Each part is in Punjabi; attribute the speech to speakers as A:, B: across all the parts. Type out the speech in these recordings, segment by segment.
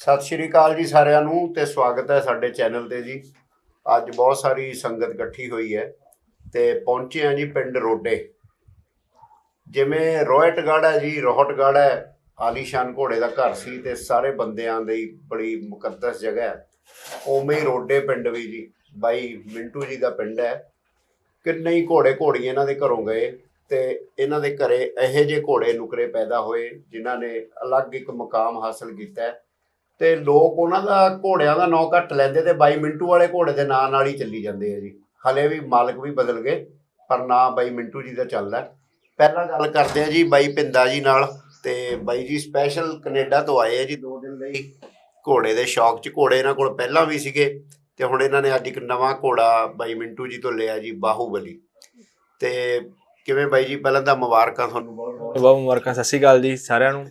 A: ਸਤਿ ਸ਼੍ਰੀ ਅਕਾਲ ਜੀ ਸਾਰਿਆਂ ਨੂੰ ਤੇ ਸਵਾਗਤ ਹੈ ਸਾਡੇ ਚੈਨਲ ਤੇ ਜੀ। ਅੱਜ ਬਹੁਤ ਸਾਰੀ ਸੰਗਤ ਇਕੱਠੀ ਹੋਈ ਹੈ ਤੇ ਪਹੁੰਚੇ ਆ ਜੀ ਪਿੰਡ ਰੋਡੇ। ਜਿਵੇਂ ਰੋਹਟਗੜ੍ਹ ਹੈ ਜੀ, ਰੋਹਟਗੜ੍ਹ ਹੈ, ਆਲੀਸ਼ਾਨ ਘੋੜੇ ਦਾ ਘਰ ਸੀ ਤੇ ਸਾਰੇ ਬੰਦਿਆਂ ਦੀ ਬੜੀ ਮੁਕੱਦਸ ਜਗ੍ਹਾ ਹੈ। ਉਵੇਂ ਹੀ ਰੋਡੇ ਪਿੰਡ ਵੀ ਜੀ, ਬਾਈ ਮਿੰਟੂ ਜੀ ਦਾ ਪਿੰਡ ਹੈ। ਕਿੰਨੇ ਹੀ ਘੋੜੇ ਘੋੜੀਆਂ ਇਹਨਾਂ ਦੇ ਘਰੋਂ ਗਏ ਤੇ ਇਹਨਾਂ ਦੇ ਘਰੇ ਇਹੋ ਜਿਹੇ ਘੋੜੇ ਨੁਕਰੇ ਪੈਦਾ ਹੋਏ ਜਿਨ੍ਹਾਂ ਨੇ ਅਲੱਗ ਇੱਕ ਮੁਕਾਮ ਹਾਸਲ ਕੀਤਾ ਹੈ। ਤੇ ਲੋਕ ਉਹਨਾਂ ਦਾ ਘੋੜਿਆਂ ਦਾ ਨਾਂ ਘੱਟ ਲੈਂਦੇ ਤੇ ਬਾਈ ਮਿੰਟੂ ਵਾਲੇ ਘੋੜੇ ਦੇ ਨਾਂ ਨਾਲ ਹੀ ਚੱਲੀ ਜਾਂਦੇ ਆ ਜੀ। ਹਲੇ ਵੀ ਮਾਲਕ ਵੀ ਬਦਲ ਗਏ, ਪਰ ਨਾਂ ਬਾਈ ਮਿੰਟੂ ਜੀ ਦਾ ਚੱਲਦਾ। ਪਹਿਲਾਂ ਗੱਲ ਕਰਦੇ ਆ ਜੀ ਬਾਈ ਪਿੰਦਾ ਜੀ ਨਾਲ ਤੇ ਬਾਈ ਜੀ ਸਪੈਸ਼ਲ ਕੈਨੇਡਾ ਤੋਂ ਆਏ ਆ ਜੀ ਦੋ ਦਿਨ ਲਈ। ਘੋੜੇ ਦੇ ਸ਼ੌਕ 'ਚ ਘੋੜੇ ਇਹਨਾਂ ਕੋਲ ਪਹਿਲਾਂ ਵੀ ਸੀਗੇ ਤੇ ਹੁਣ ਇਹਨਾਂ ਨੇ ਅੱਜ ਇੱਕ ਨਵਾਂ ਘੋੜਾ ਬਾਈ ਮਿੰਟੂ ਜੀ ਤੋਂ ਲਿਆ ਜੀ ਬਾਹੂਬਲੀ। ਤੇ ਕਿਵੇਂ ਬਾਈ ਜੀ, ਪਹਿਲਾਂ ਤਾਂ ਮੁਬਾਰਕਾਂ ਤੁਹਾਨੂੰ ਬਹੁਤ। ਬਹੁਤ
B: ਮੁਬਾਰਕਾਂ, ਸਤਿ ਸ਼੍ਰੀ ਅਕਾਲ ਜੀ ਸਾਰਿਆਂ ਨੂੰ।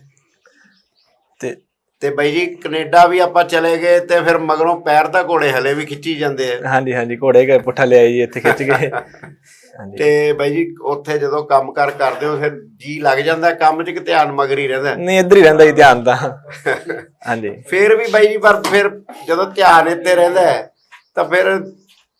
B: ਤੇ
A: ਤੇ ਬਾਈ ਜੀ ਕੈਨੇਡਾ ਵੀ ਆਪਾਂ ਚਲੇ ਗਏ ਤੇ ਫਿਰ ਮਗਰੋਂ ਪੈਰ ਤਾਂ ਘੋੜੇ ਹਲੇ ਵੀ ਖਿੱਚੀ ਜਾਂਦੇ ਆ।
B: ਹਾਂਜੀ ਹਾਂਜੀ ਘੋੜੇ ਕੇ ਪੁੱਠਾ ਲਿਆਈ ਜੀ ਇੱਥੇ ਖਿੱਚ ਹਾਂਜੀ।
A: ਤੇ ਬਾਈ ਜੀ ਉੱਥੇ ਜਦੋਂ ਕੰਮ ਕਾਰ ਕਰਦੇ ਹੋ ਫਿਰ ਜੀ ਲੱਗ ਜਾਂਦਾ ਕੰਮ 'ਚ ਕਿ ਧਿਆਨ ਮਗਰ ਹੀ ਰਹਿੰਦਾ?
B: ਨਹੀਂ ਇੱਧਰ ਹੀ ਰਹਿੰਦਾ ਜੀ ਧਿਆਨ ਤਾਂ। ਹਾਂਜੀ।
A: ਫਿਰ ਵੀ ਬਾਈ ਜੀ ਪਰ ਫਿਰ ਜਦੋਂ ਧਿਆਨ ਇੱਥੇ ਰਹਿੰਦਾ ਤਾਂ ਫਿਰ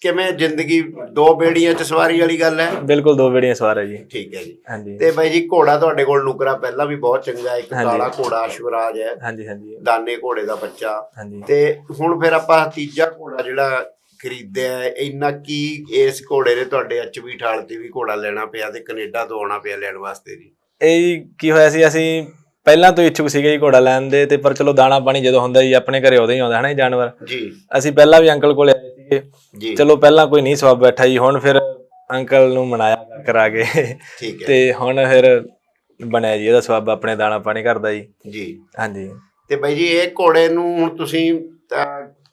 A: ਕਿਵੇਂ ਜ਼ਿੰਦਗੀ ਦੋ ਬੇੜੀਆਂ 'ਚ ਸਵਾਰੀ ਵਾਲੀ ਗੱਲ ਹੈ?
B: ਬਿਲਕੁਲ ਦੋ ਬੇੜੀਆਂ ਸਵਾਰ ਹੈ ਜੀ।
A: ਠੀਕ ਹੈ ਜੀ।
B: ਹਾਂਜੀ।
A: ਤੇ ਬਾਈ ਜੀ ਘੋੜਾ ਤੁਹਾਡੇ ਕੋਲ ਨੁਕਰਾ ਪਹਿਲਾਂ ਵੀ ਬਹੁਤ ਚੰਗਾ ਇੱਕ। ਕਾਲਾ ਘੋੜਾ ਅਸ਼ਵਰਾਜ ਹੈ।
B: ਹਾਂਜੀ ਹਾਂਜੀ।
A: ਦਾਨੇ ਘੋੜੇ ਦਾ ਬੱਚਾ।
B: ਹਾਂਜੀ।
A: ਤੇ ਹੁਣ ਫਿਰ ਆਪਾਂ ਤੀਜਾ ਘੋੜਾ ਜਿਹੜਾ ਖਰੀਦਿਆ ਇੰਨਾ ਕੀ ਇਸ ਘੋੜੇ ਨੇ ਤੁਹਾਡੇ ਐਚਵੀ ਠਾਲ ਤੇ ਵੀ ਘੋੜਾ ਲੈਣਾ ਪਿਆ ਤੇ ਕੈਨੇਡਾ ਤੋਂ ਆਉਣਾ ਪਿਆ ਲੈਣ ਵਾਸਤੇ ਜੀ?
B: ਇਹ ਕੀ ਹੋਇਆ ਸੀ ਅਸੀਂ ਪਹਿਲਾਂ ਤੋਂ ਇੱਛੁਕ ਸੀਗੇ ਜੀ ਘੋੜਾ ਲੈਣ ਦੇ ਤੇ ਪਰ ਚਲੋ ਦਾਣਾ ਪਾਣੀ ਜਦੋਂ ਹੁੰਦਾ ਜੀ ਆਪਣੇ ਘਰੇ ਉਦੋਂ ਹੀ ਆਉਂਦਾ ਹੈ ਨਾ ਜੀ ਜਾਨਵਰ?
A: ਜੀ।
B: ਅਸੀਂ ਪਹਿਲਾਂ ਵੀ ਅੰਕਲ ਕੋਲ ਆਏ ਸੀਗੇ
A: ਜੀ।
B: ਚਲੋ ਪਹਿਲਾਂ ਕੋਈ ਨਹੀਂ ਸਵਾਬ ਬੈਠਾ ਜੀ ਹੁਣ ਫਿਰ ਅੰਕਲ ਨੂੰ ਮਨਾਇਆ ਕਰਾ ਕੇ।
A: ਠੀਕ ਹੈ।
B: ਤੇ ਹੁਣ ਫਿਰ ਬਣਿਆ ਜੀ ਇਹਦਾ ਸਵਾਬ ਆਪਣੇ ਦਾਣਾ ਪਾਣੀ ਕਰਦਾ ਜੀ।
A: ਜੀ।
B: ਹਾਂਜੀ।
A: ਤੇ ਬਾਈ ਜੀ ਇਹ ਘੋੜੇ ਨੂੰ ਹੁਣ ਤੁਸੀਂ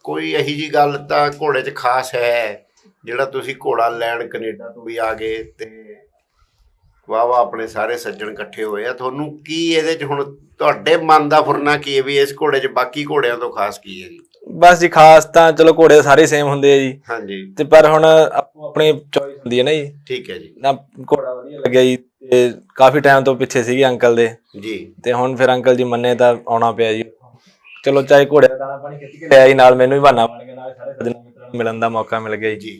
A: ਕੋਈ ਇਹੀ ਜੀ ਗੱਲ ਤਾਂ ਘੋੜੇ 'ਚ ਖਾਸ ਹੈ ਜਿਹੜਾ ਤੁਸੀਂ ਘੋੜਾ ਲੈਣ ਕੈਨੇਡਾ ਤੋਂ ਵੀ ਆ ਗਏ ਤੇ ਵਾਹ ਵਾਹ ਆਪਣੇ ਸਾਰੇ ਸੱਜਣ ਇਕੱਠੇ ਹੋਏ ਆ। ਤੁਹਾਨੂੰ ਕੀ ਇਹਦੇ 'ਚ ਹੁਣ ਤੁਹਾਡੇ ਮਨ ਦਾ ਫੁਰਨਾ ਕੀ ਹੈ ਵੀ ਇਸ ਘੋੜੇ 'ਚ ਬਾਕੀ ਘੋੜਿਆਂ ਤੋਂ ਖਾਸ ਕੀ ਹੈ ਜੀ?
B: ਬਸ ਜੀ ਖਾਸ ਤਾਂ ਚਲੋ ਘੋੜੇ ਸਾਰੇ ਸੇਮ ਹੁੰਦੇ ਆ ਜੀ।
A: ਹਾਂਜੀ।
B: ਤੇ ਪਰ ਹੁਣ ਆਪੋ ਆਪਣੀ ਚੋਇਸ ਹੁੰਦੀ ਹੈ ਨਾ ਜੀ।
A: ਠੀਕ ਹੈ ਜੀ।
B: ਨਾ ਘੋੜਾ ਵਧੀਆ ਲੱਗਿਆ ਜੀ ਤੇ ਕਾਫੀ ਟਾਈਮ ਤੋਂ ਪਿੱਛੇ ਸੀਗੇ ਅੰਕਲ ਦੇ।
A: ਜੀ।
B: ਤੇ ਹੁਣ ਫਿਰ ਅੰਕਲ ਜੀ ਮੰਨੇ ਤਾਂ ਆਉਣਾ ਪਿਆ ਜੀ। ਚਲੋ ਚਾਹੇ ਘੋੜੇ ਦਾ ਦਾਣਾ ਪਾਣੀ ਖਿੱਚ ਕੇ ਲਿਆ ਜੀ ਨਾਲ ਮੈਨੂੰ ਵੀ ਬਹਾਨਾ ਬਣ ਗਿਆ ਨਾਲ ਸਾਰੇ ਸੱਜਣਾ ਮਿੱਤਰਾਂ ਨੂੰ ਮਿਲਣ ਦਾ ਮੌਕਾ ਮਿਲ ਗਿਆ ਜੀ।
A: ਜੀ।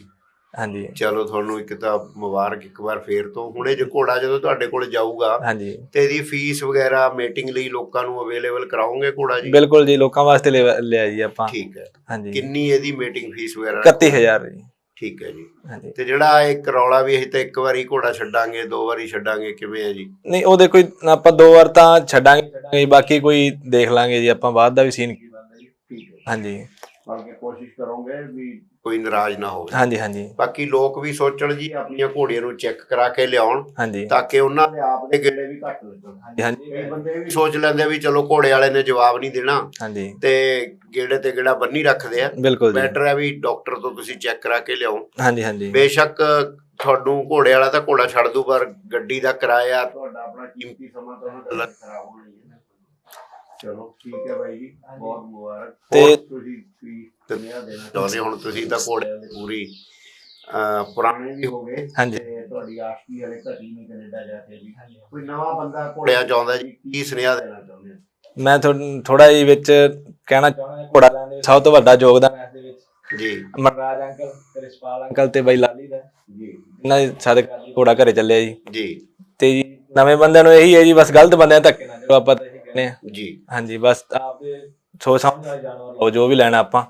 B: ਹਾਂਜੀ।
A: ਚਲੋ ਤੁਹਾਨੂੰ ਇੱਕ ਤਾਂ ਮੁਬਾਰਕ ਇੱਕ ਵਾਰ ਫੇਰ ਤੋਂ। ਹੁਣੇ ਜੇ ਘੋੜਾ ਜਦੋਂ ਤੁਹਾਡੇ ਕੋਲ ਜਾਊਗਾ
B: ਹਾਂਜੀ।
A: ਤੇ ਇਹਦੀ ਫੀਸ ਵਗੈਰਾ ਮੀਟਿੰਗ ਲਈ ਲੋਕਾਂ ਨੂੰ ਅਵੇਲੇਬਲ ਕਰਾਓਗੇ ਘੋੜਾ ਜੀ?
B: ਬਿਲਕੁਲ ਜੀ ਲੋਕਾਂ ਵਾਸਤੇ ਲਿਆ ਜੀ ਆਪਾਂ।
A: ਠੀਕ ਹੈ।
B: ਹਾਂਜੀ।
A: ਕਿੰਨੀ ਇਹਦੀ ਮੀਟਿੰਗ ਫੀਸ ਵਗੈਰਾ?
B: 31000 ਜੀ।
A: ਠੀਕ ਹੈ ਜੀ।
B: ਹਾਂਜੀ।
A: ਤੇ ਜਿਹੜਾ ਇਹ ਕਰੌਲਾ ਵੀ ਅਸੀਂ ਤਾਂ ਇੱਕ ਵਾਰੀ ਘੋੜਾ ਛੱਡਾਂਗੇ ਦੋ ਵਾਰੀ ਛੱਡਾਂਗੇ ਕਿਵੇਂ ਹੈ ਜੀ?
B: ਨਹੀਂ ਉਹਦੇ ਕੋਈ ਆਪਾਂ ਦੋ ਵਾਰ ਤਾਂ ਛੱਡਾਂਗੇ ਬਾਕੀ ਕੋਈ ਦੇਖ ਲਾਂਗੇ ਜੀ ਆਪਾਂ ਬਾਅਦ ਦਾ ਵੀ ਸੀਨ ਕੀ ਬਣਦਾ ਜੀ?
A: ਠੀਕ ਹੈ।
B: ਹਾਂਜੀ।
A: ਬਾਕੀ ਕੋਸ਼ਿਸ਼ ਕਰੋਗੇ ਵੀ ਕੋਈ ਨਾਰਾਜ਼ ਨਾ ਹੋਵੇ।
B: ਹਾਂਜੀ ਹਾਂਜੀ।
A: ਬਾਕੀ ਲੋਕ ਵੀ ਸੋਚਣ ਜੀ ਆਪਣੀਆਂ ਘੋੜੀਆਂ ਨੂੰ ਚੈੱਕ ਕਰਾ ਕੇ ਲਿਆਉਣ
B: ਹਾਂਜੀ।
A: ਤਾਂ ਕਿ ਉਹਨਾਂ ਦੇ ਆਪ ਦੇ ਗੇੜੇ ਵੀ ਘੱਟ ਲੱਗਣ।
B: ਹਾਂਜੀ। ਹਾਂਜੀ।
A: ਕਈ ਬੰਦੇ ਵੀ ਸੋਚ ਲੈਂਦੇ ਵੀ ਚਲੋ ਘੋੜੇ ਵਾਲੇ ਨੇ ਜਵਾਬ ਨਹੀਂ ਦੇਣਾ
B: ਹਾਂਜੀ।
A: ਤੇ ਗੇੜੇ ਤੇ ਗੇੜਾ ਬੰਨੀ ਰੱਖਦੇ ਆ।
B: ਬਿਲਕੁਲ
A: ਬੈਟਰ ਹੈ ਵੀ ਡਾਕਟਰ ਤੋਂ ਤੁਸੀਂ ਚੈੱਕ ਕਰਾ ਕੇ ਲਿਆਓ।
B: ਹਾਂਜੀ ਹਾਂਜੀ।
A: ਬੇਸ਼ੱਕ ਤੁਹਾਨੂੰ ਘੋੜੇ ਵਾਲਾ ਤਾਂ ਘੋੜਾ ਛੱਡ ਦੂ ਪਰ ਗੱਡੀ ਦਾ ਕਿਰਾਇਆ ਤੁਹਾਡਾ ਆਪਣਾ ਕੀਮਤੀ ਸਮਾਂ ਤੁਹਾਨੂੰ ਅਲੱਗ ਖਰਾਬ ਹੋਣਾ ਹੀ ਚਲੋ ਠੀਕ ਹੈ ਬਾਈ ਜੀ। ਬਹੁਤ ਮੁਬਾਰਕ।
B: ਤੇ-
A: ਤੁਸੀਂ ਦੇਣਾ ਚਾਹੁੰਦੇ ਹੁਣ ਤੁਸੀਂ ਤਾਂ ਘੋੜਿਆਂ ਦੀ ਪੂਰੀ ਪੁਰਾਣੇ ਵੀ ਹੋ ਗਏ।
B: ਹਾਂਜੀ।
A: ਤੇ ਤੁਹਾਡੀ ਆਸ਼ਕੀ ਹਲੇ ਘਟੀ ਨਹੀਂ ਕੈਨੇਡਾ ਜਾ ਕੇ ਜੀ ਕੋਈ ਨਵਾਂ ਬੰਦਾ ਘੋੜਿਆਂ ਚਾਹੁੰਦਾ ਜੀ ਕੀ ਸੁਨੇਹਾ ਦੇਣਾ ਚਾਹੁੰਦੇ ਹੋ?
B: ਮੈਂ ਥੋੜਾ ਜਿਹਾ ਵਿੱਚ ਕਹਿਣਾ ਚਾਹੁੰਦਾ ਘੋੜਾ ਲੈਣ ਦੇ ਵਿੱਚ ਸਭ ਤੋਂ ਵੱਡਾ ਯੋਗਦਾਨ ਇਸ ਦੇ ਵਿੱਚ।
A: ਜੀ।
B: ਮਨਰਾਜ ਅੰਕਲ ਤੇ ਰਿਸ਼ਪਾਲ ਅੰਕਲ ਤੇ ਬਾਈ ਲਾਲੀ ਦਾ।
A: ਜੀ।
B: ਇਹਨਾਂ ਦੇ ਸਦਕਾ ਜੀ ਘੋੜਾ ਘਰੇ ਚੱਲਿਆ ਜੀ।
A: ਜੀ।
B: ਤੇ ਜੀ ਨਵੇਂ ਬੰਦਿਆਂ ਨੂੰ ਇਹੀ ਹੈ ਜੀ ਬਸ ਗਲਤ ਬੰਦਿਆਂ ਨੂੰ ਧੱਕੇ ਨਾ ਦਿਓ ਆਪਾਂ ਤਾਂ ਇਹੀ ਕਹਿੰਦੇ ਆ
A: ਜੀ।
B: ਹਾਂਜੀ ਬਸ ਆਪਦੇ ਸੋਚ ਸਮਝ ਵਾਲੇ। ਜਾਨਵਰ ਲਓ ਜੋ ਵੀ ਲੈਣਾ ਆਪਾਂ।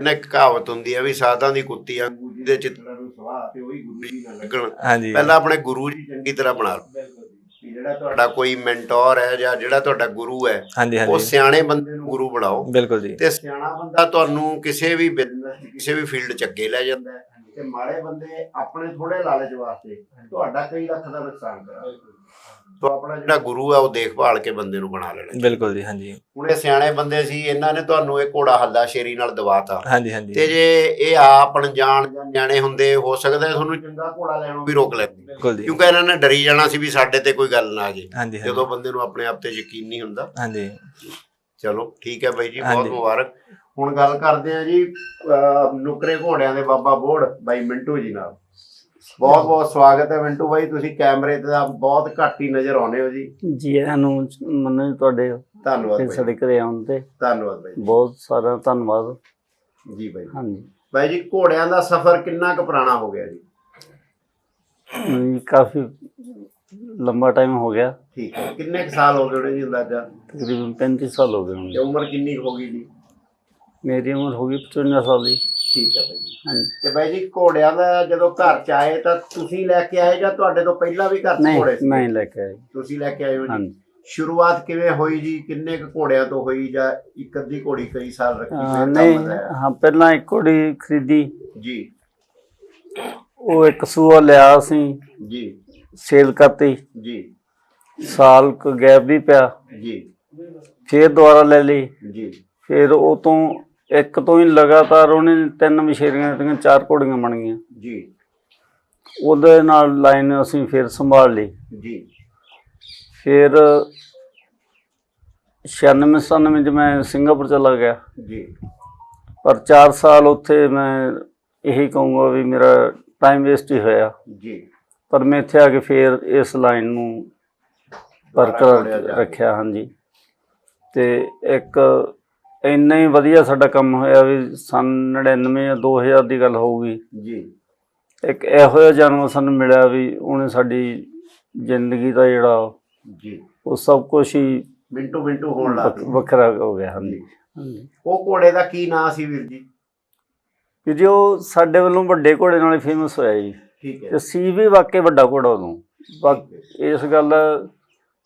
A: ਨਾ ਇੱਕ ਕਹਾਵਤ ਹੁੰਦੀ ਹੈ ਵੀ ਸਾਧਾਂ ਦੀ ਕੁੱਤੀ ਵਾਂਗੂ ਜਿਹਦੇ ਚਿੱਤਰਾਂ ਨੂੰ ਸਵਾਹ ਤੇ ਉਹੀ ਗੁਰੂ ਜੀ ਨਾਲ ਲੱਗਣ।
B: ਹਾਂਜੀ।
A: ਪਹਿਲਾਂ ਆਪਣੇ ਗੁਰੂ ਜੀ ਚੰਗੀ ਤਰ੍ਹਾਂ ਬਣਾ ਲਓ। ਵੀ ਜਿਹੜਾ ਤੁਹਾਡਾ ਕੋਈ ਮੈਂਟੋਰ ਹੈ ਜਾਂ ਜਿਹੜਾ ਤੁਹਾਡਾ ਗੁਰੂ ਹੈ
B: ਹਾਂਜੀ
A: ਉਹ
B: ਹਾਂਜੀ
A: ਸਿਆਣੇ ਬੰਦੇ ਨੂੰ ਗੁਰੂ ਬਣਾਓ।
B: ਬਿਲਕੁਲ ਜੀ।
A: ਤੇ ਸਿਆਣਾ ਬੰਦਾ ਤੁਹਾਨੂੰ ਕਿਸੇ ਵੀ ਬਿਜ਼ਨਸ ਕਿਸੇ ਵੀ ਫੀਲਡ 'ਚ ਅੱਗੇ ਲੈ ਜਾਂਦਾ ਹੈ ਤੇ ਮਾੜੇ ਬੰਦੇ ਆਪਣੇ ਥੋੜੇ ਲਾਲਚ ਵਾਸਤੇ ਤੁਹਾਡਾ ਕਈ ਲੱਖ ਦਾ ਨੁਕਸਾਨ ਕਰਾ ਤੋ ਆਪਣਾ ਜਿਹੜਾ ਗੁਰੂ ਹੈ ਉਹ ਦੇਖਭਾਲ ਕੇ ਬੰਦੇ ਨੂੰ ਬਣਾ ਲੈਣਾ
B: ਬਿਲਕੁਲ ਜੀ ਹਾਂਜੀ।
A: ਹੁਣ ਇਹ ਸਿਆਣੇ ਬੰਦੇ ਸੀ ਇਹਨਾਂ ਨੇ ਤੁਹਾਨੂੰ ਇਹ ਘੋੜਾ ਹੱਲਾ ਸ਼ੇਰੀ ਨਾਲ ਦਵਾਤਾ।
B: ਹਾਂਜੀ ਹਾਂਜੀ।
A: ਤੇ ਜੇ ਇਹ ਆਪ ਅਣਜਾਣ ਜਾਂ ਨਿਆਣੇ ਹੁੰਦੇ ਹੋ ਸਕਦਾ ਤੁਹਾਨੂੰ ਚੰਗਾ ਘੋੜਾ ਲੈਣੋਂ ਵੀ ਰੋਕ ਲੈਂਦੇ।
B: ਬਿਲਕੁਲ ਜੀ।
A: ਕਿਉਂਕਿ ਇਹਨਾਂ ਨੇ ਡਰੀ ਜਾਣਾ ਸੀ ਵੀ ਸਾਡੇ ਤੇ ਕੋਈ ਗੱਲ ਨਾ ਆ ਜੇ। ਜਦੋਂ ਬੰਦੇ ਨੂੰ ਆਪਣੇ ਆਪ ਤੇ ਯਕੀਨ ਨਹੀਂ ਹੁੰਦਾ।
B: ਹਾਂਜੀ।
A: ਚਲੋ ਠੀਕ ਹੈ ਬਾਈ ਜੀ ਬਹੁਤ। ਮੁਬਾਰਕ। ਹੁਣ ਗੱਲ ਕਰਦੇ ਆ ਜੀ ਨੁਕਰੇ ਘੋੜਿਆਂ ਦੇ ਬਾਬਾ ਬੋੜ ਬਾਈ ਮਿੰਟੂ ਜੀ ਨਾਲ। ਬਹੁਤ ਬਹੁਤ ਸਵਾਗਤ ਹੈ ਮਿੰਟੂ ਬਾਈ ਤੁਸੀਂ ਕੈਮਰੇ ਤੇ ਤਾਂ ਬਹੁਤ ਘੱਟ ਹੀ ਨਜ਼ਰ ਆਉਂਦੇ ਹੋ ਜੀ।
C: ਜੀ ਆਇਆਂ ਨੂੰ ਮੈਨੂੰ ਤੁਹਾਡੇ
A: ਧੰਨਵਾਦ ਬਾਈ।
C: ਸਾਡੇ ਘਰੇ ਆਉਣ ਤੇ
A: ਧੰਨਵਾਦ ਬਾਈ
C: ਬਹੁਤ ਸਾਰਾ ਧੰਨਵਾਦ।
A: ਜੀ ਬਾਈ
C: ਹਾਂਜੀ।
A: ਬਾਈ ਜੀ ਘੋੜਿਆਂ ਦਾ ਸਫ਼ਰ ਕਿੰਨਾ ਕੁ ਪੁਰਾਣਾ ਹੋ ਗਿਆ ਜੀ?
C: ਕਾਫੀ ਲੰਬਾ ਟਾਈਮ ਹੋ ਗਿਆ।
A: ਠੀਕ ਹੈ। ਕਿੰਨੇ ਕੁ ਸਾਲ ਹੋ ਗਏ ਜੀ ਅੰਦਾਜ਼ਾ?
C: ਤਕਰੀਬਨ 35 ਸਾਲ ਹੋ ਗਏ ਹੋਣਗੇ
A: ਉਮਰ ਕਿੰਨੀ ਹੋ ਗਈ ਜੀ?
C: ਮੇਰੀ ਉਮਰ ਹੋ ਗਈ 55 ਸਾਲ ਦੀ।
A: ਠੀਕ ਹੈ ਬਾਈ ਜੀ।
C: ਹਾਂਜੀ।
A: ਤੇ ਬਾਈ ਜੀ ਘੋੜਿਆਂ ਦਾ ਜਦੋਂ ਘਰ ਚ ਆਏ ਤਾਂ ਤੁਸੀਂ ਲੈ ਕੇ ਆਏ ਜਾਂ ਤੁਹਾਡੇ ਤੋਂ ਪਹਿਲਾਂ ਵੀ ਘਰ ਚ ਘੋੜੇ
C: ਨਹੀਂ
A: ਸੀ?
C: ਮੈਂ ਹੀ ਲੈ ਕੇ ਜੀ।
A: ਤੁਸੀਂ ਲੈ ਕੇ ਆਏ ਹੋ ਜੀ?
C: ਹਾਂਜੀ।
A: ਸ਼ੁਰੂਆਤ ਕਿਵੇਂ ਹੋਈ ਜੀ? ਕਿੰਨੇ ਕੁ ਘੋੜਿਆਂ ਤੋਂ ਹੋਈ ਜਾਂ ਇੱਕ ਅੱਧੀ ਘੋੜੀ ਕਈ ਸਾਲ ਰੱਖੀ
C: ਅਹ
A: ਫਿਰ
C: ਨਹੀਂ
A: ਕੰਮ?
C: ਹਾਂ ਪਹਿਲਾਂ ਇੱਕ ਘੋੜੀ ਖਰੀਦੀ।
A: ਜੀ।
C: ਉਹ ਇੱਕ ਸੂਆ ਲਿਆ ਸੀ
A: ਜੀ।
C: ਸੇਲ ਕਰਤੀ।
A: ਜੀ।
C: ਸਾਲ ਕੁ ਗੈਪ ਵੀ ਪਿਆ।
A: ਜੀ।
C: ਫੇਰ ਦੁਬਾਰਾ ਲੈ ਲਈ।
A: ਜੀ।
C: ਫਿਰ ਉਹ ਤੋਂ ਇੱਕ ਤੋਂ ਹੀ ਲਗਾਤਾਰ ਉਹਨੇ ਤਿੰਨ ਮਸ਼ੇਰੀਆਂ ਦਿੱਤੀਆਂ ਚਾਰ ਘੋੜੀਆਂ ਬਣ ਗਈਆਂ।
A: ਜੀ।
C: ਉਹਦੇ ਨਾਲ ਲਾਈਨ ਅਸੀਂ ਫਿਰ ਸੰਭਾਲ ਲਈ।
A: ਜੀ।
C: ਫਿਰ 96 97 ਚ ਮੈਂ ਸਿੰਗਾਪੁਰ ਚਲਾ ਗਿਆ।
A: ਜੀ।
C: ਪਰ 4 ਸਾਲ ਉੱਥੇ ਮੈਂ ਇਹੀ ਕਹੂੰਗਾ ਵੀ ਮੇਰਾ ਟਾਈਮ ਵੇਸਟ ਹੀ ਹੋਇਆ।
A: ਜੀ।
C: ਪਰ ਮੈਂ ਇੱਥੇ ਆ ਕੇ ਫਿਰ ਇਸ ਲਾਈਨ ਨੂੰ ਬਰਕਰਾਰ। ਰੱਖਿਆ ਹਾਂਜੀ। ਤੇ ਇੱਕ ਇੰਨਾ ਹੀ ਵਧੀਆ ਸਾਡਾ ਕੰਮ ਹੋਇਆ ਵੀ ਸਨ 99 ਜਾਂ 2000 ਦੀ ਗੱਲ ਹੋਊਗੀ।
A: ਜੀ।
C: ਇੱਕ ਇਹੋ ਜਿਹਾ ਜਨਮ ਸਾਨੂੰ ਮਿਲਿਆ ਵੀ ਉਹਨੇ ਸਾਡੀ ਜ਼ਿੰਦਗੀ ਦਾ ਜਿਹੜਾ
A: ਜੀ।
C: ਉਹ ਸਭ ਕੁਝ ਹੀ
A: ਮਿੰਟੂ ਮਿੰਟੂ ਹੋਣ ਲੱਗ ਗਈ
C: ਵੱਖਰਾ ਹੋ ਗਿਆ ਹਾਂਜੀ।
A: ਉਹ ਘੋੜੇ ਦਾ ਕੀ ਨਾਂ ਸੀ ਵੀਰ ਜੀ?
C: ਕਿ ਜੋ ਸਾਡੇ ਵੱਲੋਂ ਵੱਡੇ ਘੋੜੇ ਨਾਲ ਫੇਮਸ ਹੋਇਆ ਜੀ।
A: ਠੀਕ ਹੈ।
C: ਤੇ ਸੀ ਵੀ ਵਾਕਈ ਵੱਡਾ ਘੋੜਾ ਉਦੋਂ। ਇਸ ਗੱਲ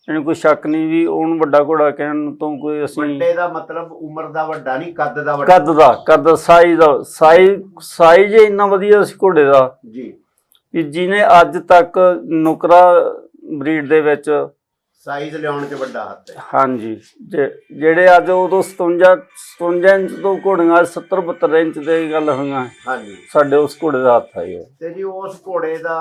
C: ਇਹਨੂੰ ਕੋਈ ਸ਼ੱਕ ਨਹੀਂ ਵੀ ਉਹਨੂੰ ਵੱਡਾ ਘੋੜਾ ਕਹਿਣ ਤੋਂ ਕੋਈ ਅਸੀਂ
A: ਵੱਡੇ ਦਾ ਮਤਲਬ ਉਮਰ ਦਾ ਵੱਡਾ ਨਹੀਂ ਕੱਦ ਦਾ ਵੱਡਾ।
C: ਕੱਦ ਦਾ ਕੱਦ ਸਾਈਜ਼ ਦਾ ਸਾਈਜ਼ ਸਾਈਜ਼ ਹੀ ਇੰਨਾ ਵਧੀਆ ਸੀ ਘੋੜੇ ਦਾ
A: ਜੀ।
C: ਕਿ ਜਿਹਨੇ ਅੱਜ ਤੱਕ ਨੁਕਰਾ ਬਰੀਡ ਦੇ ਵਿੱਚ
A: ਸਾਈਜ਼ ਲਿਆਉਣ 'ਚ ਵੱਡਾ ਹੱਥ ਹੈ।
C: ਹਾਂਜੀ ਜਿਹੜੇ ਅੱਜ ਉਦੋਂ 57 57 ਇੰਚ ਤੋਂ ਘੋੜੀਆਂ ਅੱਜ 70 72 ਇੰਚ ਦੇ ਗੱਲ ਹੋਈਆਂ
A: ਹਾਂਜੀ।
C: ਸਾਡੇ ਉਸ ਘੋੜੇ ਦਾ ਹੱਥ ਉਹ
A: ਤੇ ਜੀ ਉਸ ਘੋੜੇ ਦਾ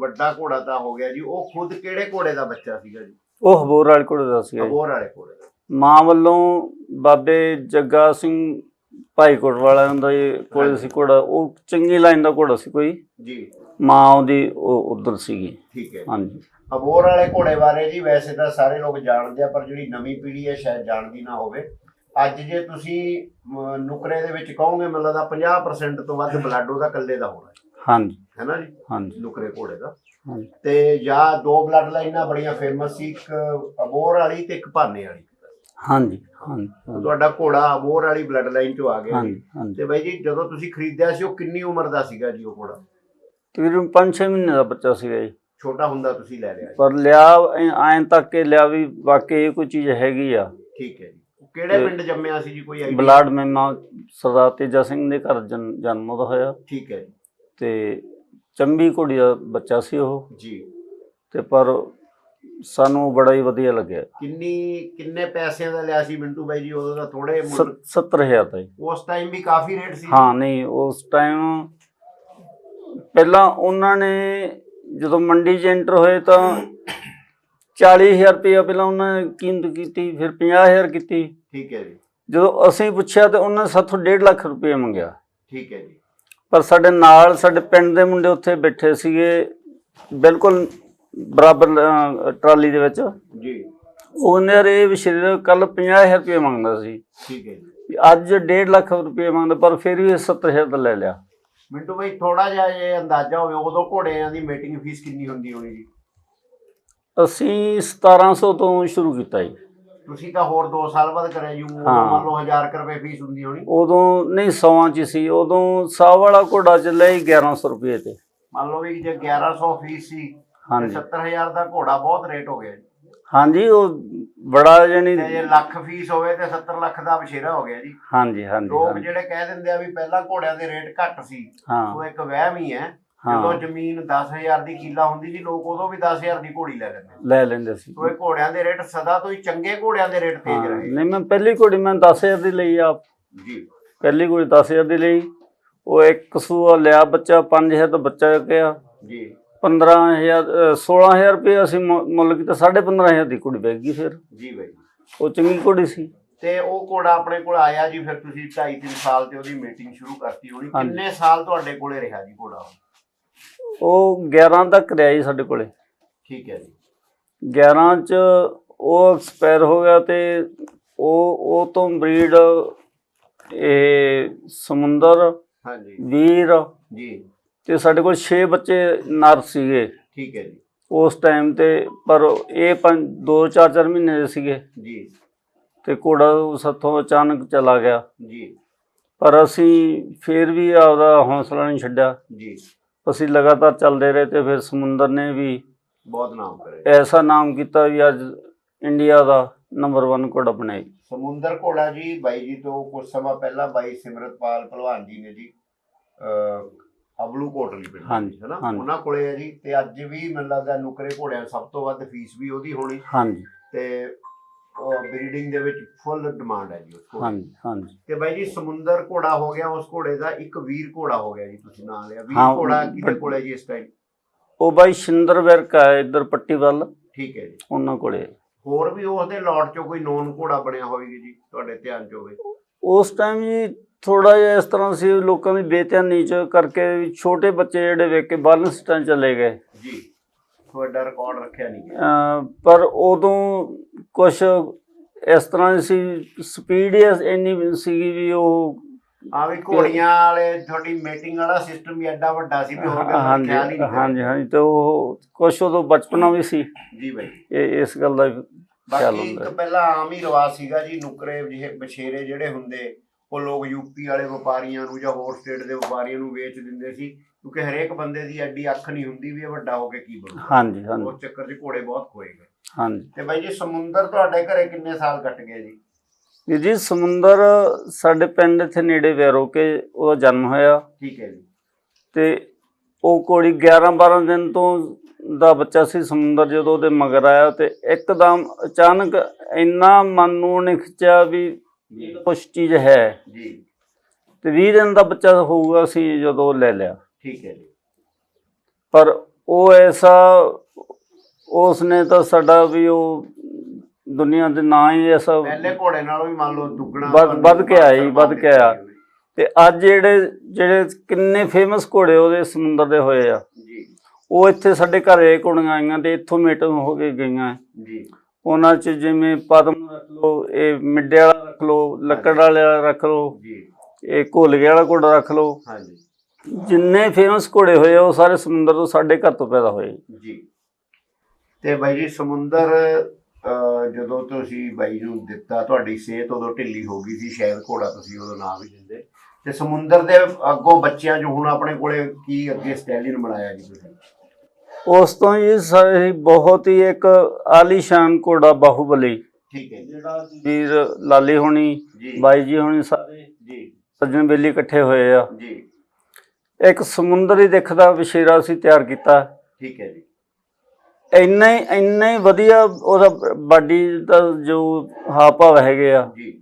A: ਵੱਡਾ ਘੋੜਾ ਤਾਂ ਹੋ ਗਿਆ ਜੀ। ਉਹ ਖੁਦ ਕਿਹੜੇ ਘੋੜੇ ਦਾ ਬੱਚਾ ਸੀਗਾ ਜੀ?
C: ਉਹ ਹਬੋਰ ਵਾਲੇ ਘੋੜੇ ਦਾ ਸੀ
A: ਅਬੋਰ ਵਾਲੇ ਦਾ।
C: ਮਾਂ ਵੱਲੋਂ ਬਾਬੇ ਜੱਗਾ ਸਿੰਘ ਭਾਈਕੋਟ ਵਾਲਿਆਂ ਦਾ ਇਹ ਕੋਲੇ ਸੀ ਘੋੜਾ ਉਹ ਚੰਗੀ ਲਾਈਨ ਦਾ ਘੋੜਾ ਸੀ ਕੋਈ।
A: ਜੀ।
C: ਮਾਂ ਉਹਦੀ ਉਹ ਉਧਰ ਸੀਗੀ।
A: ਠੀਕ ਹੈ।
C: ਹਾਂਜੀ।
A: ਅਬੋਰ ਵਾਲੇ ਘੋੜੇ ਬਾਰੇ ਜੀ ਵੈਸੇ ਤਾਂ ਸਾਰੇ ਲੋਕ ਜਾਣਦੇ ਆ ਪਰ ਜਿਹੜੀ ਨਵੀਂ ਪੀੜ੍ਹੀ ਹੈ ਸ਼ਾਇਦ ਜਾਣਦੀ ਨਾ ਹੋਵੇ। ਅੱਜ ਜੇ ਤੁਸੀਂ ਅਮ, ਨੁਕਰੇ ਦੇ ਵਿੱਚ ਕਹੋਗੇ ਮੈਨੂੰ ਲੱਗਦਾ 50% ਤੋਂ ਵੱਧ ਬਲੱਡ ਉਹਦਾ ਇਕੱਲੇ ਦਾ ਹੋਣਾ
C: ਹਾਂਜੀ।
A: ਹੈ ਨਾ ਜੀ?
C: ਹਾਂਜੀ।
A: ਨੁਕਰੇ ਘੋੜੇ ਦਾ। ਤੇ ਜਾਂ ਦੋ ਬਲੱਡ ਲਾਈਨਾਂ ਬੜੀਆਂ ਫੇਮਸ ਸੀ ਇੱਕ ਅਬੋਰ ਵਾਲੀ ਤੇ ਇੱਕ ਭਾਨੇ ਵਾਲੀ।
C: ਹਾਂਜੀ ਹਾਂਜੀ
A: ਤੁਹਾਡਾ ਘੋੜਾ ਅਬੋਰ ਵਾਲੀ ਬਲੱਡ ਲਾਈਨ ਚੋਂ ਆ ਗਿਆ
C: ਹਾਂਜੀ ਹਾਂਜੀ।
A: ਤੇ ਬਾਈ ਜੀ ਜਦੋਂ ਤੁਸੀਂ ਖਰੀਦਿਆ ਸੀ ਉਹ ਕਿੰਨੀ ਉਮਰ ਦਾ ਸੀਗਾ ਜੀ ਉਹ ਘੋੜਾ?
C: ਤਕਰੀਬਨ 5-6 ਮਹੀਨੇ ਦਾ ਬੱਚਾ ਸੀਗਾ ਜੀ।
A: ਛੋਟਾ ਹੁੰਦਾ ਤੁਸੀਂ ਲੈ ਲਿਆ।
C: ਪਰ ਲਿਆ ਐਂ ਤੱਕ ਕੇ ਲਿਆ ਵੀ ਵਾਕਈ ਇਹ ਕੋਈ ਚੀਜ਼ ਹੈਗੀ ਆ।
A: ਠੀਕ ਹੈ ਜੀ। ਕਿਹੜੇ ਪਿੰਡ ਜੰਮਿਆ ਸੀ ਜੀ ਕੋਈ idea?
C: ਬਲਾਡ ਮਹਿਮਾ ਸਰਦਾਰ ਤੇਜਾ ਸਿੰਘ ਦੇ ਘਰ ਜਨ- ਜਨਮ ਉਹਦਾ ਹੋਇਆ।
A: ਠੀਕ ਹੈ
C: ਤੇ ਚੰਬੀ ਘੋੜੀ ਦਾ ਬੱਚਾ ਸੀ ਉਹ।
A: ਜੀ।
C: ਤੇ ਪਰ ਸਾਨੂੰ ਬੜਾ ਹੀ ਵਧੀਆ ਲੱਗਿਆ।
A: ਕਿੰਨੀ ਕਿੰਨੇ ਪੈਸਿਆਂ ਦਾ ਲਿਆ ਸੀ ਮਿੰਟੂ ਬਾਈ ਜੀ? ਉਦੋਂ ਦਾ ਥੋੜੇ
C: ਸੱਤ- 70000 ਦਾ
A: ਉਸ ਟਾਈਮ ਵੀ ਕਾਫੀ ਰੇਟ ਸੀ।
C: ਹਾਂ ਨਹੀਂ ਉਸ ਟਾਈਮ ਪਹਿਲਾਂ ਉਹਨਾਂ ਨੇ ਜਦੋਂ ਮੰਡੀ 'ਚ ਐਂਟਰ ਹੋਏ ਤਾਂ 40000 ਰੁਪਏ ਪਹਿਲਾਂ ਉਹਨਾਂ ਨੇ ਕੀਮਤ ਕੀਤੀ ਫਿਰ 50000 ਕੀਤੀ।
A: ਠੀਕ ਹੈ ਜੀ।
C: ਜਦੋਂ ਅਸੀਂ ਪੁੱਛਿਆ ਤੇ ਉਹਨਾਂ ਨੇ ਸਾਥੋਂ 1.5 ਲੱਖ ਰੁਪਏ ਮੰਗਿਆ।
A: ਠੀਕ ਹੈ ਜੀ।
C: ਪਰ ਸਾਡੇ ਨਾਲ ਸਾਡੇ ਪਿੰਡ ਦੇ ਮੁੰਡੇ ਉੱਥੇ ਬੈਠੇ ਸੀਗੇ ਬਿਲਕੁਲ ਬਰਾਬਰ ਅਹ, ਟਰਾਲੀ ਦੇ ਵਿੱਚ।
A: ਜੀ।
C: ਉਹਨੇ ਰੇ ਵਿਸ਼ੇਰ ਕੱਲ 50000 ਰੁਪਏ ਮੰਗਦਾ ਸੀ।
A: ਠੀਕ ਹੈ ਜੀ।
C: ਵੀ ਅੱਜ 1.5 ਲੱਖ ਰੁਪਏ ਮੰਗਦਾ ਪਰ ਫਿਰ ਵੀ 70000 ਦਾ ਲੈ ਲਿਆ।
A: ਮਿੰਟੂ ਬਾਈ ਥੋੜਾ ਜਿਹਾ ਇਹ ਅੰਦਾਜ਼ਾ ਹੋਵੇ ਉਦੋਂ ਘੋੜਿਆਂ ਦੀ ਮੀਟਿੰਗ ਫੀਸ ਕਿੰਨੀ ਹੁੰਦੀ ਹੋਣੀ ਜੀ?
C: ਅਸੀਂ 1700 ਤੋਂ ਸ਼ੁਰੂ ਕੀਤਾ ਜੀ।
A: ਤੁਸੀਂ ਤਾਂ ਹੋਰ 2 ਸਾਲ ਬਾਅਦ ਕਰਿਆ ਜੀ ਉਦੋਂ
C: ਹਾਂ।
A: ਮੰਨ ਲਓ 1000 ਕੁ ਰੁਪਏ ਫੀਸ ਹੁੰਦੀ ਹੋਣੀ।
C: ਉਦੋਂ ਨਹੀਂ ਸੌਆਂ ਚ ਸੀ ਉਦੋਂ ਸਾਹ ਵਾਲਾ ਘੋੜਾ ਚੱਲਿਆ ਸੀ 1100 ਰੁਪਏ ਤੇ।
A: ਮੰਨ ਲਓ ਵੀ ਜੇ 1100 ਫੀਸ ਸੀ ਤੇ
C: ਹਾਂਜੀ।
A: 70000 ਦਾ ਘੋੜਾ ਬਹੁਤ ਰੇਟ ਹੋ ਗਿਆ ਜੀ।
C: ਹਾਂਜੀ ਉਹ ਬੜਾ
A: ਤੇ ਜੇ ਲੱਖ ਫੀਸ ਹੋਵੇ ਤੇ 70 ਲੱਖ ਦਾ ਬਸ਼ੇਰਾ ਹੋ ਗਿਆ ਜੀ।
C: ਹਾਂਜੀ ਹਾਂਜੀ
A: ਲੋਕ
C: ਹਾਂਜੀ।
A: ਜਿਹੜੇ ਕਹਿ ਦਿੰਦੇ ਆ ਵੀ ਪਹਿਲਾਂ ਘੋੜਿਆਂ ਦੇ ਰੇਟ ਘੱਟ ਸੀ
C: ਹਾਂ।
A: ਉਹ ਇੱਕ ਵਹਿਮ ਹੀ ਹੈ।
C: ਹਾਂ।
A: ਜਦੋਂ ਜ਼ਮੀਨ 10000 ਦੀ ਕਿੱਲਾ ਹੁੰਦੀ ਸੀ ਲੋਕ ਉਦੋਂ ਵੀ 10000 ਦੀ ਘੋੜੀ ਲੈ ਲੈਂਦੇ ਸੀ।
C: ਲੈ ਲੈਂਦੇ ਸੀ।
A: ਸੋ ਇਹ ਘੋੜਿਆਂ ਦੇ ਰੇਟ ਸਦਾ ਤੋਂ ਹੀ ਚੰਗੇ ਘੋੜਿਆਂ ਦੇ ਰੇਟ ਤੇਜ਼ ਰਹੇ।
C: ਨਹੀਂ ਮੈਂ ਪਹਿਲੀ ਘੋੜੀ ਮੈਂ 10000 ਦੀ ਲਈ ਆ
A: ਜੀ।
C: ਪਹਿਲੀ ਘੋੜੀ 10000 ਦੀ ਲਈ। ਉਹ ਇੱਕ ਸੂਆ ਲਿਆ ਬੱਚਾ 5000 ਦਾ ਬੱਚਾ ਗਿਆ।
A: ਜੀ।
C: 15000 ਅਹ 16000 ਰੁਪਏ ਅਸੀਂ ਮੁ- ਮੁੱਲ ਕੀਤਾ 15500 ਦੀ ਕੁੜੀ ਵੇਚ ਗਈ ਫਿਰ।
A: ਜੀ ਬਾਈ
C: ਉਹ ਚੰਗੀ ਕੁੜੀ ਸੀ।
A: ਤੇ ਉਹ ਘੋੜਾ ਆਪਣੇ ਕੋਲ ਆਇਆ ਜੀ ਫਿਰ ਤੁਸੀਂ 2.5 3 ਸਾਲ ਤੇ ਉਹਦੀ ਮੀਟਿੰਗ ਸ਼ੁਰੂ ਕਰਤੀ ਹੋਣੀ।
C: ਹਾਂਜੀ।
A: ਕਿੰਨੇ ਸਾਲ ਤੁਹਾਡੇ ਕੋਲੇ ਰਿਹਾ ਜੀ ਘੋੜਾ?
C: ਉਹ 11 ਤੱਕ ਰਿਹਾ ਜੀ ਸਾਡੇ ਕੋਲੇ।
A: ਠੀਕ ਹੈ ਜੀ।
C: 11 ਚ ਉਹ ਐਕਸਪਾਇਰ ਹੋ ਗਿਆ ਤੇ ਉਹ ਉਹ ਤੋਂ ਬਰੀਡ ਇਹ ਸਮੁੰਦਰ
A: ਹਾਂਜੀ।
C: ਵੀਰ
A: ਜੀ।
C: ਤੇ ਸਾਡੇ ਕੋਲ 6 ਬੱਚੇ ਨਰ ਸੀਗੇ।
A: ਠੀਕ ਹੈ ਜੀ।
C: ਉਸ ਟਾਈਮ ਤੇ ਪਰ ਇਹ ਪੰਜ ਦੋ ਚਾਰ ਚਾਰ ਮਹੀਨੇ ਦੇ ਸੀਗੇ।
A: ਜੀ।
C: ਤੇ ਘੋੜਾ ਸਾਥੋਂ ਅਚਾਨਕ ਚਲਾ ਗਿਆ।
A: ਜੀ।
C: ਪਰ ਅਸੀਂ ਫਿਰ ਵੀ ਆਪਦਾ ਹੌਸਲਾ ਨਹੀਂ ਛੱਡਿਆ।
A: ਜੀ।
C: ਅਸੀਂ ਲਗਾਤਾਰ ਚੱਲਦੇ ਰਹੇ ਤੇ ਫਿਰ ਸਮੁੰਦਰ ਨੇ ਵੀ
A: ਬਹੁਤ ਨਾਮ ਕਰੇ
C: ਐਸਾ ਨਾਮ ਕੀਤਾ ਵੀ ਅੱਜ ਇੰਡੀਆ ਦਾ ਨੰਬਰ 1 ਘੋੜਾ ਬਣਿਆ ਜੀ।
A: ਸਮੁੰਦਰ ਘੋੜਾ ਜੀ ਬਾਈ ਜੀ ਤੋਂ ਕੁਝ ਸਮਾਂ ਪਹਿਲਾਂ ਬਾਈ ਸਿਮਰਤਪਾਲ ਭਲਵਾਨ ਜੀ ਨੇ ਜੀ ਅਹ ਅਬਲੂ ਕੋਟਲੀ ਪਿੰਡ
C: ਹਾਂਜੀ,
A: ਹੈ ਨਾ
C: ਹਾਂਜੀ।
A: ਉਹਨਾਂ ਕੋਲੇ ਹੈ ਜੀ ਤੇ ਅੱਜ ਵੀ ਮੈਨੂੰ ਲੱਗਦਾ ਨੁਕਰੇ ਘੋੜਿਆਂ ਸਭ ਤੋਂ ਵੱਧ ਫੀਸ ਵੀ ਉਹਦੀ ਹੋਣੀ
C: ਹਾਂਜੀ
A: ਤੇ ਬਰੀਡਿੰਗ ਦੇ ਵਿੱਚ ਫੁੱਲ ਡਿਮਾਂਡ ਹੈ ਜੀ ਉਸ ਕੋਲ
C: ਹਾਂਜੀ ਹਾਂਜੀ।
A: ਤੇ ਬਾਈ ਜੀ ਸਮੁੰਦਰ ਘੋੜਾ ਹੋ ਗਿਆ ਉਸ ਘੋੜੇ ਦਾ ਇੱਕ ਵੀਰ ਘੋੜਾ ਹੋ ਗਿਆ ਜੀ ਤੁਸੀਂ ਨਾਂ ਲਿਆ। ਵੀਰ ਘੋੜਾ ਕਿਹਦੇ ਕੋਲੇ ਜੀ ਇਸ ਟਾਈਮ
C: ਉਹ ਬਾਈ ਸ਼ਿੰਦਰ ਵਿਰਕ ਹੈ ਇੱਧਰ ਪੱਟੀ ਵੱਲ।
A: ਠੀਕ ਹੈ ਜੀ।
C: ਉਹਨਾਂ ਕੋਲੇ।
A: ਹੋਰ ਵੀ ਉਹਦੇ ਲੋਟ ਚੋਂ ਕੋਈ ਨੋਨ ਘੋੜਾ ਬਣਿਆ ਹੋਵੇਗੀ ਜੀ ਤੁਹਾਡੇ ਧਿਆਨ ਚ ਹੋਵੇ।
C: ਉਸ ਟਾਈਮ ਜੀ ਥੋੜਾ ਜਿਹਾ ਇਸ ਤਰ੍ਹਾਂ ਸੀ ਲੋਕਾਂ ਦੀ ਬੇਧਿਆਨੀ ਚ ਕਰਕੇ ਛੋਟੇ ਬੱਚੇ ਜਿਹੜੇ ਵੇਖ ਕੇ ਬਾਲਣ ਸਟਾਂ ਚਲੇ ਗਏ।
A: ਜੀ। ਤੁਹਾਡਾ ਰਿਕਾਰਡ ਰੱਖਿਆ ਨਹੀਂ। ਗਿਆ
C: ਅਮ ਪਰ ਉਦੋਂ ਕੁਝ ਇਸ ਤਰ੍ਹਾਂ ਸੀ ਸਪੀਡ ਇੰਨੀ ਸੀਗੀ ਵੀ ਉਹ
A: ਆ ਵੀ ਘੋੜੀਆਂ ਵਾਲੇ ਤੁਹਾਡੀ ਮੀਟਿੰਗ ਵਾਲਾ ਸਿਸਟਮ ਵੀ ਐਡਾ ਵੱਡਾ ਸੀ ਵੀ ਹੋਰ ਗੱਲ ਦਾ
C: ਹਾਂਜੀ
A: ਖਿਆਲ ਹੀ ਨਹੀਂ
C: ਹਾਂਜੀ ਹਾਂਜੀ ਤੇ ਉਹ ਕੁਛ ਉਦੋਂ ਬਚਪਨਾ ਵੀ ਸੀ।
A: ਜੀ ਬਾਈ।
C: ਇਹ ਇਸ ਗੱਲ ਦਾ ਖਿਆਲ
A: ਬਾਕੀ
C: ਹੁੰਦਾ
A: ਇੱਕ ਪਹਿਲਾਂ ਆਮ ਹੀ ਰਿਵਾਜ ਸੀਗਾ ਜੀ ਨੁਕਰੇ ਜਿਹੇ ਬਛੇਰੇ ਜਿਹੜੇ ਹੁੰਦੇ ਉਹ ਲੋਕ ਯੂਪੀ ਵਾਲੇ ਵਪਾਰੀਆਂ ਨੂੰ ਜਾਂ ਹੋਰ ਸਟੇਟ ਦੇ ਵਪਾਰੀਆਂ ਨੂੰ ਵੇਚ ਦਿੰਦੇ ਸੀ। ਕਿਉਂਕਿ ਹਰੇਕ ਬੰਦੇ ਦੀ ਐਡੀ ਅੱਖ ਨਹੀਂ ਹੁੰਦੀ ਵੀ ਇਹ ਵੱਡਾ ਹੋ ਕੇ ਕੀ ਬਣੂਗਾ।
C: ਹਾਂਜੀ ਹਾਂਜੀ।
A: ਉਸ ਚੱਕਰ 'ਚ ਘੋੜੇ ਬਹੁਤ ਖੋਏ ਗਏ।
C: ਹਾਂਜੀ।
A: ਤੇ ਬਾਈ ਜੀ ਸਮੁੰਦਰ ਤੁਹਾਡੇ ਘਰੇ ਕਿੰਨੇ ਸਾਲ ਕੱਟ ਗਏ ਜੀ?
C: ਵੀਰ ਜੀ ਸਮੁੰਦਰ ਸਾਡੇ ਪਿੰਡ ਇੱਥੇ ਨੇੜੇ ਵੈਰੋ ਕੇ ਉਹਦਾ ਜਨਮ ਹੋਇਆ।
A: ਠੀਕ ਹੈ ਜੀ।
C: ਤੇ ਉਹ ਕੋੜੀ 11 12 ਦਿਨ ਤੋਂ ਦਾ ਬੱਚਾ ਸੀ ਸਮੁੰਦਰ ਜਦੋਂ ਉਹਦੇ ਮਗਰ ਆਇਆ ਤੇ ਇੱਕਦਮ ਅਚਾਨਕ ਇੰਨਾ ਮਨ ਨੂੰ ਉਹਨੇ ਖਿੱਚਿਆ ਵੀ ਕੁਛ ਚੀਜ਼ ਹੈ।
A: ਜੀ।
C: ਤੇ 20 ਦਿਨ ਦਾ ਬੱਚਾ ਹੋਊਗਾ ਸੀ ਜਦੋਂ ਲੈ ਲਿਆ।
A: ਠੀਕ ਹੈ ਜੀ।
C: ਪਰ ਉਹ ਐਸਾ ਉਸਨੇ ਤਾਂ ਸਾਡਾ ਵੀ ਉਹ ਦੁਨੀਆ ਦੇ ਨਾਂ ਹੀ ਐਸਾ
A: ਪਹਿਲੇ ਘੋੜੇ ਨਾਲੋਂ ਵੀ ਮੰਨ ਲਓ ਦੁੱਗਣਾ
C: ਵੱਧ- ਕੇ
A: ਸਨਮਾਨ
C: ਵੱਧ ਕੇ
A: ਜੀ।
C: ਤੇ ਅੱਜ ਜਿਹੜੇ ਜਿਹੜੇ ਕਿੰਨੇ ਫੇਮਸ ਘੋੜੇ ਉਹਦੇ ਸਮੁੰਦਰ ਦੇ ਹੋਏ ਆ।
A: ਜੀ।
C: ਉਹ ਇੱਥੇ ਸਾਡੇ ਘਰੇ ਘੋੜੀਆਂ ਆਈਆਂ ਤੇ ਇੱਥੋਂ ਮੀਟਿੰਗ ਹੋ ਕੇ ਗਈਆਂ।
A: ਜੀ।
C: ਉਹਨਾਂ 'ਚ ਜਿਵੇਂ ਪਦਮ ਰੱਖ ਲਓ ਇਹ ਮਿੱਡੇ ਵਾਲਾ ਰੱਖ ਲਓ ਲੱਕੜ ਵਾਲਾ ਰੱਖ ਲਓ
A: ਜੀ।
C: ਇਹ ਘੋਲਗੇ ਵਾਲਾ ਘੋੜਾ ਰੱਖ ਲਓ।
A: ਹਾਂਜੀ।
C: ਜਿੰਨੇ ਫੇਮਸ ਘੋੜੇ ਹੋਏ ਉਹ ਸਾਰੇ ਸਮੁੰਦਰ ਤੋਂ ਸਾਡੇ ਘਰ ਤੋਂ ਪੈਦਾ ਹੋਏ
A: ਜੀ। ਤੇ ਬਾਈ ਜੀ ਸਮੁੰਦਰ ਜਦੋਂ ਤੁਸੀਂ ਬਾਈ ਨੂੰ ਦਿੱਤਾ ਤੁਹਾਡੀ ਸਿਹਤ ਉਦੋਂ ਢਿੱਲੀ ਹੋ ਗਈ ਸੀ ਸ਼ਾਇਦ ਘੋੜਾ ਤੁਸੀਂ ਉਦੋਂ ਨਾ ਵੀ ਦਿੰਦੇ। ਤੇ ਸਮੁੰਦਰ ਦੇ ਅੱਗੋਂ ਬੱਚਿਆਂ ਜੋ ਹੁਣ ਆਪਣੇ ਕੋਲੇ ਕੀ ਅੱਗੇ ਸਟੈਲੀਅਨ ਬਣਾਇਆ ਜੀ ਤੁਸੀਂ?
C: ਉਸ ਤੋਂ ਇਹ ਸਾਰੇ ਬਹੁਤ ਹੀ ਇੱਕ ਆਲੀਸ਼ਾਨ ਘੋੜਾ ਬਾਹੂਬਲੀ।
A: ਠੀਕ ਹੈ
C: ਜਿਹੜਾ ਵੀਰ ਲਾਲੀ ਹੋਣੀ ਬਾਈ ਜੀ ਹੋਣੀ ਸਾਰੇ
A: ਜੀ।
C: ਸੱਜਣ ਬੇਲੀ ਇਕੱਠੇ ਹੋਏ ਆ।
A: ਜੀ।
C: ਇੱਕ ਸਮੁੰਦਰ ਹੀ ਦਿਖਦਾ ਵਿਸ਼ੇਰਾ ਸੀ ਤਿਆਰ ਕੀਤਾ।
A: ਠੀਕ ਹੈ ਜੀ।
C: ਇੰਨਾ ਹੀ ਇੰਨਾ ਹੀ ਵਧੀਆ ਉਹਦਾ ਬਾਡੀ ਦਾ ਜੋ ਹਾਵ ਭਾਵ ਹੈਗੇ ਆ।
A: ਜੀ।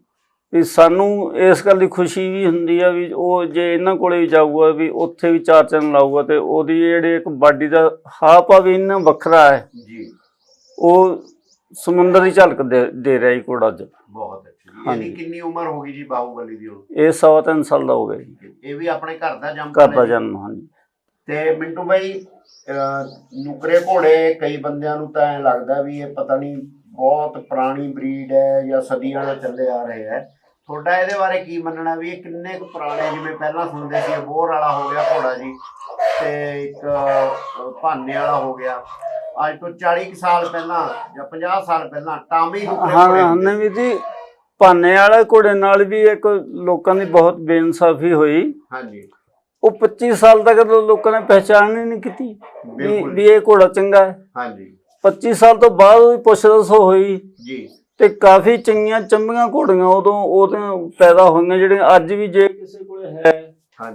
C: ਵੀ ਸਾਨੂੰ ਇਸ ਗੱਲ ਦੀ ਖੁਸ਼ੀ ਵੀ ਹੁੰਦੀ ਆ ਵੀ ਉਹ ਜੇ ਇਹਨਾਂ ਕੋਲੇ ਵੀ ਜਾਊਗਾ ਵੀ ਉੱਥੇ ਵੀ ਚਾਰ ਚੰਨ ਲਾਊਗਾ ਤੇ ਉਹਦੀ ਜਿਹੜੀ ਇੱਕ ਬਾਡੀ ਦਾ ਹਾਵ ਭਾਵ ਇੰਨਾ ਵੱਖਰਾ ਹੈ।
A: ਜੀ।
C: ਉਹ ਸਮੁੰਦਰ ਦੀ ਝਲਕ ਦੇ ਦੇ ਰਿਹਾ ਜੀ ਘੋੜਾ ਅੱਜ।
A: ਬਹੁਤ। ਇਹਦੀ ਕਿੰਨੀ ਉਮਰ ਹੋ ਗਈ ਜੀ ਬਾਹੂਬਲੀ ਦੀ ਹੁਣ?
C: ਇਹ ਸਵਾ ਤਿੰਨ ਸਾਲ ਦਾ ਹੋ ਗਿਆ ਜੀ।
A: ਇਹ ਵੀ ਆਪਣੇ ਘਰ ਦਾ ਜੰਮ
C: ਘਰ ਦਾ ਜਨਮ ਹਾਂਜੀ।
A: ਤੇ ਮਿੰਟੂ ਭਾਈ ਅਹ, ਨੁਕਰੇ ਘੋੜੇ ਕਈ ਬੰਦਿਆਂ ਨੂੰ ਤਾਂ ਐ ਲੱਗਦਾ ਵੀ ਇਹ ਪਤਾ ਨਹੀਂ ਬਹੁਤ ਪੁਰਾਣੀ ਬਰੀਡ ਹੈ ਜਾਂ ਸਦੀਆਂ ਨਾਲ ਚੱਲੇ ਆ ਰਹੇ ਹੈ। ਤੁਹਾਡਾ ਇਹਦੇ ਬਾਰੇ ਕੀ ਮੰਨਣਾ ਵੀ ਇਹ ਕਿੰਨੇ ਕੁ ਪੁਰਾਣੇ ਜਿਵੇਂ ਪਹਿਲਾਂ ਸੁਣਦੇ ਸੀ ਬੋਰ ਵਾਲਾ ਹੋ ਗਿਆ ਘੋੜਾ ਜੀ ਤੇ ਇੱਕ ਭਾਨੇ ਵਾਲਾ ਹੋ ਗਿਆ। ਅੱਜ ਤੋਂ 40 ਕੁ ਸਾਲ ਪਹਿਲਾਂ ਜਾਂ 50 ਸਾਲ ਪਹਿਲਾਂ ਟਾਮੀ
C: ਹਾਂ ਹਾਂ
A: ਹੁੰਦੇ
C: ਨੇ ਵੀ ਜੀ ਭਾਨੇ ਵਾਲੇ ਘੋੜੇ ਨਾਲ ਵੀ ਇੱਕ ਲੋਕਾਂ ਦੀ ਬਹੁਤ ਬੇਇਨਸਾਫੀ ਹੋਈ।
A: ਹਾਂਜੀ।
C: ਉਹ 25 ਸਾਲ ਤੱਕ ਲੋਕਾਂ ਨੇ ਪਹਿਚਾਣ ਹੀ ਨਹੀਂ ਕੀਤੀ ਵੀ ਇਹ ਘੋੜਾ ਚੰਗਾ ਹੈ।
A: ਹਾਂਜੀ।
C: 25 ਸਾਲ ਤੋਂ ਬਾਅਦ ਉਹਦੀ ਪੁੱਛਦਸ ਹੋਈ
A: ਜੀ।
C: ਤੇ ਕਾਫੀ ਚੰਗੀਆਂ ਚੰਬੀਆਂ ਘੋੜੀਆਂ ਉਦੋਂ ਉਦੋਂ ਪੈਦਾ ਹੋਈਆਂ ਜਿਹੜੀਆਂ ਅੱਜ ਵੀ ਜੇ ਕਿਸੇ ਕੋਲੇ ਹੈ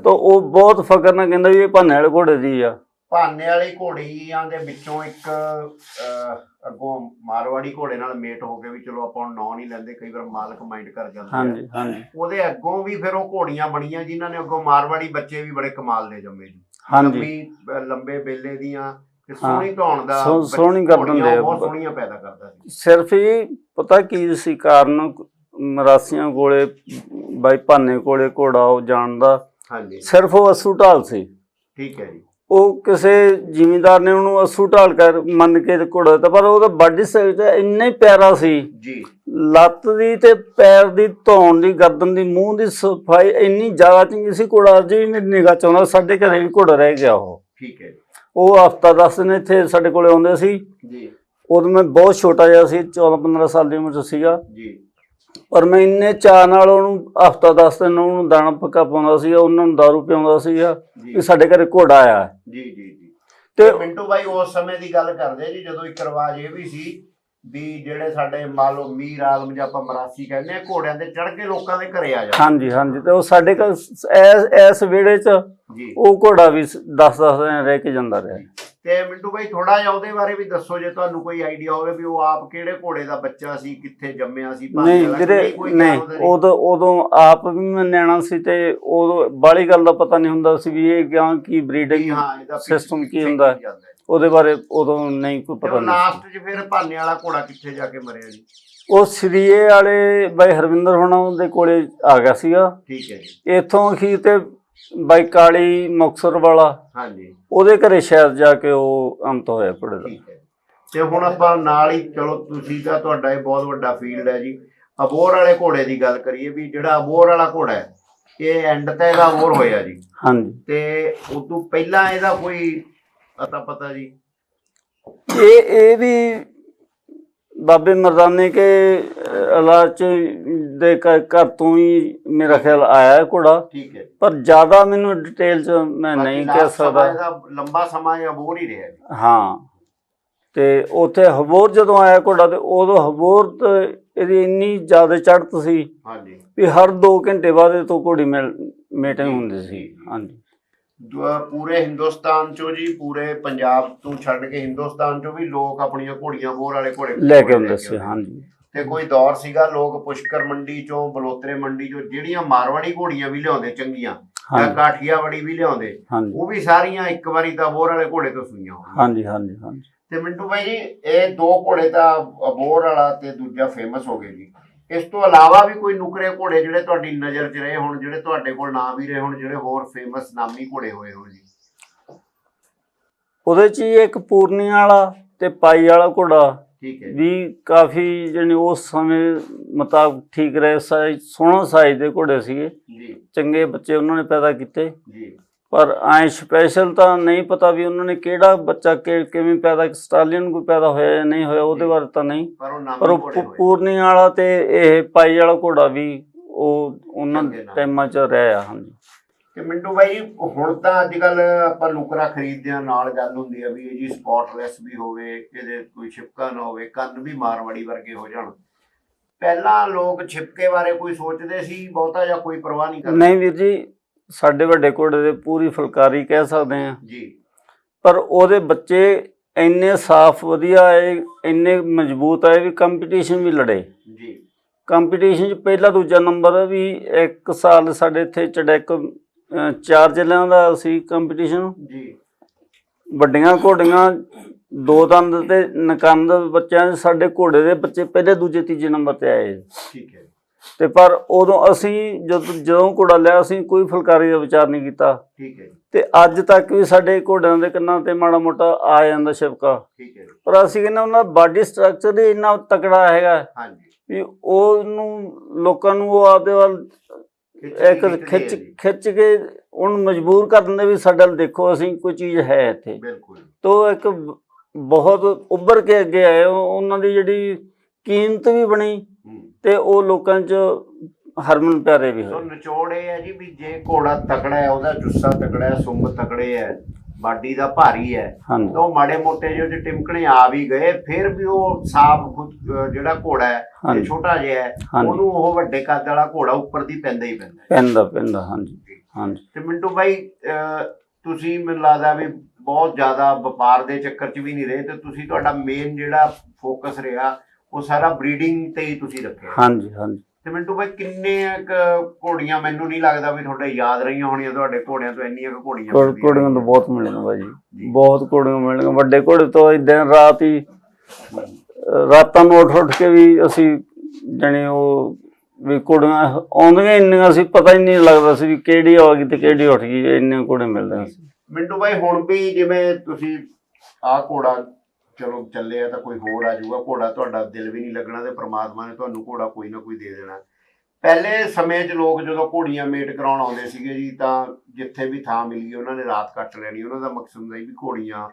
C: ਤਾਂ ਉਹ ਬਹੁਤ ਫਕਰ ਨਾਲ ਕਹਿੰਦਾ ਵੀ ਇਹ ਭਾਨੇ ਵਾਲੇ ਘੋੜੇ ਦੀ ਆ।
A: ਭਾਨੇ ਵਾਲੀ ਘੋੜੀਆਂ ਦੇ ਵਿੱਚੋਂ ਇੱਕ ਅਹ, ਅੱਗੋਂ ਮਾਰਵਾੜੀ ਘੋੜੇ ਨਾਲ ਮੇਟ ਹੋ ਕੇ ਵੀ ਚਲੋ ਆਪਾਂ ਹੁਣ ਨਾਂ ਨਹੀਂ ਲੈਂਦੇ ਕਈ ਵਾਰ ਮਾਲਕ ਮਾਈਂਡ ਕਰ ਜਾਂਦੇ ਆ।
C: ਹਾਂਜੀ ਹਾਂਜੀ।
A: ਉਹਦੇ ਅੱਗੋਂ ਵੀ ਫਿਰ ਉਹ ਘੋੜੀਆਂ ਬਣੀਆਂ ਜਿਨ੍ਹਾਂ ਨੇ ਅੱਗੋਂ ਮਾਰਵਾੜੀ ਬੱਚੇ ਵੀ ਬੜੇ ਕਮਾਲ ਦੇ ਜੰਮੇ ਜੀ।
C: ਹਾਂਜੀ।
A: ਲੰਬੀ ਅਹ, ਲੰਬੇ ਬੇਲੇ ਦੀਆਂ ਤੇ ਸੋਹਣੀ ਧੌਣ ਦਾ
C: ਸੋ-
A: ਬੱਚ-
C: ਸੋਹਣੀ ਗਰਦਨ
A: ਘੋੜੀਆਂ
C: ਦੇ
A: ਬਹੁਤ ਸੋਹਣੀਆਂ ਪੈਦਾ ਕਰਦਾ ਸੀ।
C: ਸਿਰਫ ਇਹ ਪਤਾ ਕੀ ਸੀ ਕਾਰਨ ਮਰਾਸੀਆਂ ਕੋਲੇ ਬਾਈ ਭਾਨੇ ਕੋਲੇ ਘੋੜਾ ਉਹ ਜਾਣਦਾ।
A: ਹਾਂਜੀ।
C: ਸਿਰਫ ਉਹ ਅਸੂ ਢਾਲ ਸੀ।
A: ਠੀਕ ਹੈ ਜੀ।
C: ਉਹ ਕਿਸੇ ਜ਼ਿਮੀਂਦਾਰ ਨੇ ਉਹਨੂੰ ਅਸੂ ਢਾਲ ਕਰ ਮੰਨ ਕੇ ਘੋੜਾ ਦਿੱਤਾ ਪਰ ਉਹਦਾ ਬਾਡੀ ਸਟਰਕਚਰ ਇੰਨਾ ਹੀ ਪਿਆਰਾ ਸੀ।
A: ਜੀ।
C: ਲੱਤ ਦੀ ਤੇ ਪੈਰ ਦੀ ਧੌਣ ਦੀ ਗਰਦਨ ਦੀ ਮੂੰਹ ਦੀ ਸਫ਼ਾਈ ਇੰਨੀ ਜ਼ਿਆਦਾ ਚੰਗੀ ਸੀ ਘੋੜਾ ਵੀ ਮੇਰੀ ਨਿਗਾਹ ਚ ਆਉਂਦਾ ਸਾਡੇ ਘਰੇ ਵੀ ਘੋੜਾ ਰਹਿ ਗਿਆ ਉਹ।
A: ਠੀਕ ਹੈ।
C: ਉਹ ਹਫਤਾ ਦਸ ਦਿਨ ਇੱਥੇ ਸਾਡੇ ਕੋਲੇ ਆਉਂਦੇ ਸੀ।
A: ਜੀ।
C: ਉਦੋਂ ਮੈਂ ਬਹੁਤ ਛੋਟਾ ਜਿਹਾ ਸੀ 14 15 ਸਾਲ ਦੀ ਉਮਰ ਚ ਸੀਗਾ।
A: ਜੀ।
C: ਪਰ ਮੈਂ ਇੰਨੇ ਚਾਅ ਨਾਲ ਉਹਨੂੰ ਹਫਤਾ ਦਸ ਦਿਨ ਉਹਨੂੰ ਦਾਣਾ ਪੱਕਾ ਪਾਉਂਦਾ ਸੀ ਉਹਨਾਂ ਨੂੰ ਦਾਰੂ ਪਿਆਉਂਦਾ
A: ਜੀ
C: ਵੀ ਸਾਡੇ ਘਰੇ ਘੋੜਾ ਆਇਆ।
A: ਜੀ ਜੀ ਜੀ
C: ਤੇ
A: ਮਿੰਟੂ ਬਾਈ ਉਸ ਸਮੇਂ ਦੀ ਗੱਲ ਕਰਦੇ ਜੀ ਜਦੋਂ ਇੱਕ ਰਿਵਾਜ ਇਹ ਵੀ ਸੀ ਵੀ ਜਿਹੜੇ ਸਾਡੇ ਮੰਨ ਲਓ ਮੀਰ ਆਲਮ ਜਾਂ ਆਪਾਂ ਮਰਾਸੀ ਕਹਿੰਦੇ ਆ ਘੋੜਿਆਂ ਤੇ ਚੜ ਕੇ ਲੋਕਾਂ ਦੇ ਘਰੇ ਆ ਜਾਂਦੇ
C: ਹਾਂਜੀ ਹਾਂਜੀ ਤੇ ਉਹ ਸਾਡੇ ਐਸ ਐਸ ਵਿਹੜੇ ਚ
A: ਜੀ।
C: ਉਹ ਘੋੜਾ ਵੀ 10 10 ਦਿਨ ਰਹਿ ਕੇ ਜਾਂਦਾ ਰਿਹਾ।
A: ਤੇ ਮਿੰਟੂ ਬਾਈ ਥੋੜਾ ਜਿਹਾ ਉਹਦੇ ਬਾਰੇ ਵੀ ਦੱਸੋ ਜੇ ਤੁਹਾਨੂੰ ਕੋਈ ਆਈਡੀਆ ਹੋਵੇ ਵੀ ਉਹ ਆਪ ਕਿਹੜੇ ਘੋੜੇ ਦਾ ਬੱਚਾ ਸੀ ਕਿੱਥੇ ਜੰਮਿਆ ਸੀ
C: ਨਹੀਂ ਵੀਰੇ ਨਹੀਂ ਉਦੋਂ ਉਦੋਂ ਆਪ ਵੀ ਮੈਂ ਨਿਆਣਾ ਸੀ ਤੇ ਉਦੋਂ ਬਾਲੀ ਗੱਲ ਦਾ ਪਤਾ ਨਹੀਂ ਹੁੰਦਾ ਸੀ ਵੀ ਇਹ ਕਿਆ ਕੀ ਬਰੀਡਿੰਗ
A: ਪਿੱਛੇ
C: ਕੀ ਹੁੰਦਾ। ਉਹਦੇ ਬਾਰੇ ਉਦੋਂ ਨਹੀਂ ਕੋਈ
A: ਤੇ
C: ਪਤਾ ਨਹੀਂ।
A: ਲਾਸਟ 'ਚ ਫਿਰ ਭਾਨੇ ਵਾਲਾ ਘੋੜਾ ਕਿੱਥੇ ਜਾ ਕੇ ਮਰਿਆ ਜੀ?
C: ਉਹ ਸ੍ਰੀਏ ਵਾਲੇ ਬਾਈ ਹਰਵਿੰਦਰ ਹੋਣਾ ਦੇ ਕੋਲੇ ਆ ਗਿਆ ਸੀਗਾ।
A: ਠੀਕ ਹੈ ਜੀ।
C: ਇਥੋਂ ਅਖੀਰ ਤੇ ਬਾਈ ਕਾਲੀ ਮੁਕਤਸਰ ਵਾਲਾ।
A: ਹਾਂਜੀ।
C: ਉਹਦੇ ਘਰੇ ਸ਼ਾਇਦ ਜਾ ਕੇ ਉਹ ਅੰਤ ਹੋਇਆ ਘੋੜੇ ਦਾ।
A: ਠੀਕ ਹੈ। ਤੇ ਹੁਣ ਆਪਾਂ ਨਾਲ ਹੀ ਚਲੋ ਤੁਸੀਂ ਦਾ ਤੁਹਾਡਾ ਇਹ ਬਹੁਤ ਵੱਡਾ ਫੀਲਡ ਹੈ ਜੀ। ਅਬੋਰ ਵਾਲੇ ਘੋੜੇ ਦੀ ਗੱਲ ਕਰੀਏ ਵੀ ਜਿਹੜਾ ਅਬੋਰ ਵਾਲਾ ਘੋੜਾ ਹੈ ਇਹ ਐਂਡ ਤੇ ਇਹਦਾ ਅਬੋਰ ਹੋਇਆ ਜੀ।
C: ਹਾਂਜੀ।
A: ਤੇ ਉਦੋਂ ਪਹਿਲਾਂ ਇਹਦਾ ਕੋਈ ਅਤਾ ਪਤਾ ਜੀ।
C: ਇਹ ਇਹ ਵੀ ਬਾਬੇ ਮਰਦਾਨੇ ਕੇ ਇਲਾਜ ਦੇ ਘਰ ਤੋਂ ਹੀ ਮੇਰਾ ਖਿਆਲ ਆਇਆ ਹੈ ਘੋੜਾ।
A: ਠੀਕ ਹੈ।
C: ਪਰ ਜ਼ਿਆਦਾ ਮੈਨੂੰ ਡਿਟੇਲ ਚ ਮੈਂ ਨਹੀਂ ਕਹਿ ਸਕਦਾ।
A: ਲੰਬਾ ਸਮਾਂ ਇਹ ਅਬੋਰ ਹੀ ਰਿਹਾ
C: ਹਾਂ। ਤੇ ਉੱਥੇ ਹਬੋਰ ਜਦੋਂ ਆਇਆ ਘੋੜਾ ਤੇ ਉਦੋਂ ਹਬੋਰ ਤੇ ਇਹਦੀ ਇੰਨੀ ਜ਼ਿਆਦਾ ਚੜ੍ਹਤ ਸੀ
A: ਹਾਂਜੀ।
C: ਵੀ ਹਰ 2 ਘੰਟੇ ਬਾਅਦ ਤੋਂ ਘੋੜੀ ਮੀਟਿੰਗ ਹੁੰਦੀ ਸੀ। ਹਾਂਜੀ।
A: ਪੂਰੇ ਹਿੰਦੁਸਤਾਨ ਚੋਂ ਜੀ ਪੂਰੇ ਪੰਜਾਬ ਤੋਂ ਛੱਡ ਕੇ ਹਿੰਦੁਸਤਾਨ ਚੋਂ ਵੀ ਲੋਕ ਆਪਣੀਆਂ ਘੋੜੀਆਂ ਅਬੋਰ ਵਾਲੇ ਘੋੜੇ
C: ਲੈ ਕੇ ਆਉਂਦੇ ਸੀ ਹਾਂਜੀ।
A: ਤੇ ਕੋਈ ਦੌਰ ਸੀਗਾ ਲੋਕ ਪੁਸ਼ਕਰ ਮੰਡੀ ਚੋਂ ਬਲੋਤਰੇ ਮੰਡੀ ਚੋਂ ਜਿਹੜੀਆਂ ਮਾਰਵਾੜੀ ਘੋੜੀਆਂ ਵੀ ਲਿਆਉਂਦੇ ਚੰਗੀਆਂ ਜਾਂ ਕਾਠੀਆਵਾੜੀ ਵੀ ਲਿਆਉਂਦੇ ਉਹ ਵੀ ਸਾਰੀਆਂ ਇੱਕ ਵਾਰੀ ਤਾਂ ਅਬੋਰ ਵਾਲੇ ਘੋੜੇ ਤੋਂ ਸੁਈਆਂ।
C: ਹਾਂਜੀ ਹਾਂਜੀ ਹਾਂਜੀ।
A: ਤੇ ਮਿੰਟੂ ਭਾਈ ਜੀ ਇਹ ਦੋ ਘੋੜੇ ਤਾਂ ਅਬੋਰ ਵਾਲਾ ਤੇ ਦੂਜਾ ਫੇਮਸ ਹੋ ਗਏ ਜੀ। ਇਸ ਤੋਂ ਇਲਾਵਾ ਵੀ ਕੋਈ ਨੁਕਰੇ ਘੋੜੇ ਜਿਹੜੇ ਤੁਹਾਡੀ ਨਜ਼ਰ 'ਚ ਰਹੇ ਹੁਣ ਜਿਹੜੇ ਤੁਹਾਡੇ ਕੋਲ ਨਾ ਵੀ ਰਹੇ ਹੁਣ ਜਿਹੜੇ ਹੋਰ ਫੇਮਸ ਨਾਮੀ ਘੋੜੇ ਹੋਏ ਹੋਣ ਜੀ?
C: ਉਹਦੇ ਚ ਇੱਕ ਪੂਰਨੀ ਵਾਲਾ ਤੇ ਪਾਈ ਵਾਲਾ ਘੋੜਾ
A: ਠੀਕ ਹੈ ਜੀ।
C: ਵੀ ਕਾਫੀ ਜਾਣੀ ਉਸ ਸਮੇਂ ਮੁਤਾਬਕ ਠੀਕ ਰਹੇ ਸਾਈਜ਼ ਸੋਹਣਾ ਸਾਈਜ਼ ਦੇ ਘੋੜੇ ਸੀਗੇ।
A: ਜੀ।
C: ਚੰਗੇ ਬੱਚੇ ਉਹਨਾਂ ਨੇ ਪੈਦਾ ਕੀਤੇ।
A: ਜੀ।
C: ਪਰ ਐ ਸਪੈਸ਼ਲ ਤਾਂ ਨਹੀਂ ਪਤਾ ਵੀ ਉਹਨਾਂ ਨੇ ਕਿਹੜਾ ਬੱਚਾ ਕਿ ਕਿਵੇਂ ਪੈਦਾ ਸਟਾਲੀਅਨ ਕੋਈ ਪੈਦਾ ਹੋਇਆ ਜਾਂ ਨਹੀਂ ਹੋਇਆ ਉਹਦੇ ਬਾਰੇ ਤਾਂ ਨਹੀਂ।
A: ਪਰ ਉਹ
C: ਪੂਰਨੀ ਵਾਲਾ ਤੇ ਇਹ ਪਾਈ ਵਾਲਾ ਘੋੜਾ ਵੀ ਉਹ ਉਹਨਾਂ। ਟਾਈਮਾਂ 'ਚ ਰਿਹਾ ਹਾਂਜੀ।
A: ਤੇ ਮਿੰਟੂ ਜੀ ਹੁਣ ਤਾਂ ਅੱਜ ਕੱਲ ਆਪਾਂ ਨੁਕਰਾ ਖਰੀਦਦੇ ਆ ਨਾਲ ਗੱਲ ਹੁੰਦੀ ਆ ਵੀ ਇਹ ਜੀ ਸਪੌਟਲੈਸ ਵੀ ਹੋਵੇ ਇਹਦੇ ਕੋਈ ਛਿਪਕਾ ਨਾ ਹੋਵੇ ਕੰਨ ਵੀ ਮਾਰਵਾੜੀ ਵਰਗੇ ਹੋ ਜਾਣ। ਪਹਿਲਾਂ ਲੋਕ ਛਿਪਕੇ ਬਾਰੇ ਕੋਈ ਸੋਚਦੇ ਸੀ ਬਹੁਤਾ ਜਾਂ ਕੋਈ ਪਰਵਾਹ ਨਹੀਂ ਕਰਦੇ।
C: ਨਹੀਂ ਵੀਰ ਜੀ ਸਾਡੇ ਵੱਡੇ ਘੋੜੇ ਦੇ ਪੂਰੀ ਫੁਲਕਾਰੀ ਕਹਿ ਸਕਦੇ ਆ
A: ਜੀ।
C: ਪਰ ਉਹਦੇ ਬੱਚੇ ਇੰਨੇ ਸਾਫ਼ ਵਧੀਆ ਆਏ ਇੰਨੇ ਮਜ਼ਬੂਤ ਆਏ ਵੀ ਕੰਪੀਟੀਸ਼ਨ ਵੀ ਲੜੇ।
A: ਜੀ।
C: ਕੰਪੀਟੀਸ਼ਨ 'ਚ ਪਹਿਲਾ ਦੂਜਾ ਨੰਬਰ ਵੀ ਇੱਕ ਸਾਲ ਸਾਡੇ ਇੱਥੇ ਚੜੈਕ ਚਾਰ ਜ਼ਿਲ੍ਹਿਆਂ ਦਾ ਸੀ ਕੰਪੀਟੀਸ਼ਨ
A: ਜੀ।
C: ਵੱਡੀਆਂ ਘੋੜੀਆਂ ਦੋ ਦੰਦ ਤੇ ਨਕੰਦ ਬੱਚਿਆਂ ਦੇ ਸਾਡੇ ਘੋੜੇ ਦੇ ਬੱਚੇ ਪਹਿਲੇ ਦੂਜੇ ਤੀਜੇ ਨੰਬਰ ਤੇ ਆਏ।
A: ਠੀਕ ਹੈ।
C: ਤੇ ਪਰ ਉਦੋਂ ਅਸੀਂ ਜਦੋਂ ਜਦੋਂ ਘੋੜਾ ਲਿਆ ਅਸੀਂ ਕੋਈ ਫੁਲਕਾਰੀ ਦਾ ਵਿਚਾਰ ਨਹੀਂ ਕੀਤਾ।
A: ਠੀਕ ਹੈ
C: ਤੇ ਅੱਜ ਤੱਕ ਵੀ ਸਾਡੇ ਘੋੜਿਆਂ ਦੇ ਕੰਨਾਂ ਤੇ ਮਾੜਾ ਮੋਟਾ ਆ ਜਾਂਦਾ ਛਿਪਕਾ।
A: ਠੀਕ ਹੈ
C: ਪਰ ਅਸੀਂ ਕਹਿੰਦੇ ਉਹਨਾਂ ਦਾ ਬਾਡੀ ਸਟਰਕਚਰ ਹੀ ਇੰਨਾ ਤਕੜਾ ਹੈਗਾ।
A: ਹਾਂਜੀ।
C: ਵੀ ਉਹਨੂੰ ਲੋਕਾਂ ਨੂੰ ਉਹ ਆਪਦੇ ਵੱਲ ਇੱਕ ਖਿੱਚ ਖਿੱਚ ਕੇ ਉਹਨੂੰ ਮਜਬੂਰ ਕਰ ਦਿੰਦੇ ਵੀ ਸਾਡੇ ਵੱਲ ਦੇਖੋ ਅਸੀਂ ਕੋਈ ਚੀਜ਼ ਹੈ ਇੱਥੇ।
A: ਬਿਲਕੁਲ।
C: ਤੋ ਇੱਕ ਬਹੁਤ ਉੱਭਰ ਕੇ ਅੱਗੇ ਆਏ ਉਹ- ਉਹਨਾਂ ਦੀ ਜਿਹੜੀ ਕੀਮਤ ਵੀ ਬਣੀ। ਤੇ ਉਹ ਲੋਕਾਂ 'ਚ ਹਰਮਨ ਪਿਆਰੇ ਵੀ
A: ਸੋ
C: ਹੋਏ।
A: ਨਿਚੋੜ ਇਹ ਹੈ ਜੀ ਵੀ ਜੇ ਘੋੜਾ ਤਕੜਾ ਹੈ ਉਹਦਾ ਜੁੱਸਾ ਤਕੜਾ ਹੈ ਸੁੰਗ ਤਕੜੇ ਹੈ ਬਾਡੀ ਦਾ ਭਾਰੀ ਹੈ
C: ਹਾਂਜੀ।
A: ਤਾਂ ਉਹ ਮਾੜੇ ਮੋਟੇ ਜਿਹੇ ਉਹਦੇ ਟਿਮਕਣੇ ਆ ਵੀ ਗਏ ਫਿਰ ਵੀ ਉਹ ਸਾਫ਼ ਜਿਹੜਾ ਘੋੜਾ ਹੈ ਇਹ
C: ਹਾਂਜੀ।
A: ਛੋਟਾ ਜਿਹਾ ਹੈ
C: ਹਾਂਜੀ।
A: ਉਹਨੂੰ ਉਹ ਵੱਡੇ ਕੱਦ ਵਾਲਾ ਘੋੜਾ ਉੱਪਰ ਦੀ ਪੈਂਦਾ ਹੀ ਪੈਂਦਾ ਹੈ।
C: ਪੈਂਦਾ ਪੈਂਦਾ ਹਾਂਜੀ ਹਾਂਜੀ।
A: ਤੇ ਮਿੰਟੂ ਭਾਈ ਅਹ ਤੁਸੀਂ ਮੈਨੂੰ ਲੱਗਦਾ ਵੀ ਬਹੁਤ ਜ਼ਿਆਦਾ ਵਪਾਰ ਦੇ ਚੱਕਰ 'ਚ ਵੀ ਨਹੀਂ ਰਹੇ ਤੇ ਤੁਸੀਂ ਤੁਹਾਡਾ ਮੇਨ ਜਿਹੜਾ ਫੋਕਸ ਰਿਹਾ ਉਹ ਸਾਰਾ ਬਰੀਡਿੰਗ ਤੇ ਹੀ ਤੁਸੀਂ ਰੱਖਿਆ।
C: ਹਾਂਜੀ ਹਾਂਜੀ।
A: ਤੇ ਮਿੰਟੂ ਭਾਈ ਕਿੰਨੇ ਕੁ ਘੋੜੀਆਂ? ਮੈਨੂੰ ਨਹੀਂ ਲੱਗਦਾ ਵੀ ਤੁਹਾਡੇ ਯਾਦ ਰਹੀਆਂ ਹੋਣੀਆਂ ਤੁਹਾਡੇ ਘੋੜਿਆਂ ਤੋਂ ਇੰਨੀਆਂ ਕੁ ਘੋੜੀਆਂ
C: ਘੋੜੀਆਂ ਤਾਂ ਬਹੁਤ ਮਿਲਣਗੀਆਂ ਭਾਜੀ। ਬਹੁਤ ਘੋੜੀਆਂ ਮਿਲਣਗੀਆਂ। ਵੱਡੇ ਘੋੜੇ ਤੋਂ ਦਿਨ ਰਾਤ ਹੀ ਰਾਤਾਂ ਨੂੰ ਉੱਠ ਉੱਠ ਕੇ ਵੀ ਅਸੀਂ ਜਾਣੀ ਉਹ ਵੀ ਘੋੜੀਆਂ ਆਉਂਦੀਆਂ ਇੰਨੀਆਂ ਸੀ ਪਤਾ ਹੀ ਨਹੀਂ ਲੱਗਦਾ ਸੀ ਵੀ ਕਿਹੜੀ ਆ ਗਈ ਤੇ ਕਿਹੜੀ ਉੱਠ ਗਈ ਇੰਨੇ ਘੋੜੇ ਮਿਲਦੇ ਸੀ।
A: ਮਿੰਟੂ ਭਾਈ ਹੁਣ ਵੀ ਜਿਵੇਂ ਤੁਸੀਂ ਆਹ ਘੋੜਾ ਚਲੋ ਚੱਲੇ ਆ ਤਾਂ ਕੋਈ ਹੋਰ ਆ ਜਾਊਗਾ। ਘੋੜਾ ਤੁਹਾਡਾ ਦਿਲ ਵੀ ਨਹੀਂ ਲੱਗਣਾ ਤੇ ਪ੍ਰਮਾਤਮਾ ਨੇ ਤੁਹਾਨੂੰ ਘੋੜਾ ਕੋਈ ਨਾ ਕੋਈ ਦੇ ਦੇਣਾ। ਪਹਿਲੇ ਸਮੇਂ 'ਚ ਲੋਕ ਜਦੋਂ ਘੋੜੀਆਂ ਮੇਟ ਕਰਾਉਣ ਆਉਂਦੇ ਸੀਗੇ ਜੀ, ਤਾਂ ਜਿੱਥੇ ਵੀ ਥਾਂ ਮਿਲੀ ਉਹਨਾਂ ਨੇ ਰਾਤ ਕੱਟ ਲੈਣੀ। ਉਹਨਾਂ ਦਾ ਮਕਸਦ ਹੁੰਦਾ ਸੀ ਵੀ ਘੋੜੀਆਂ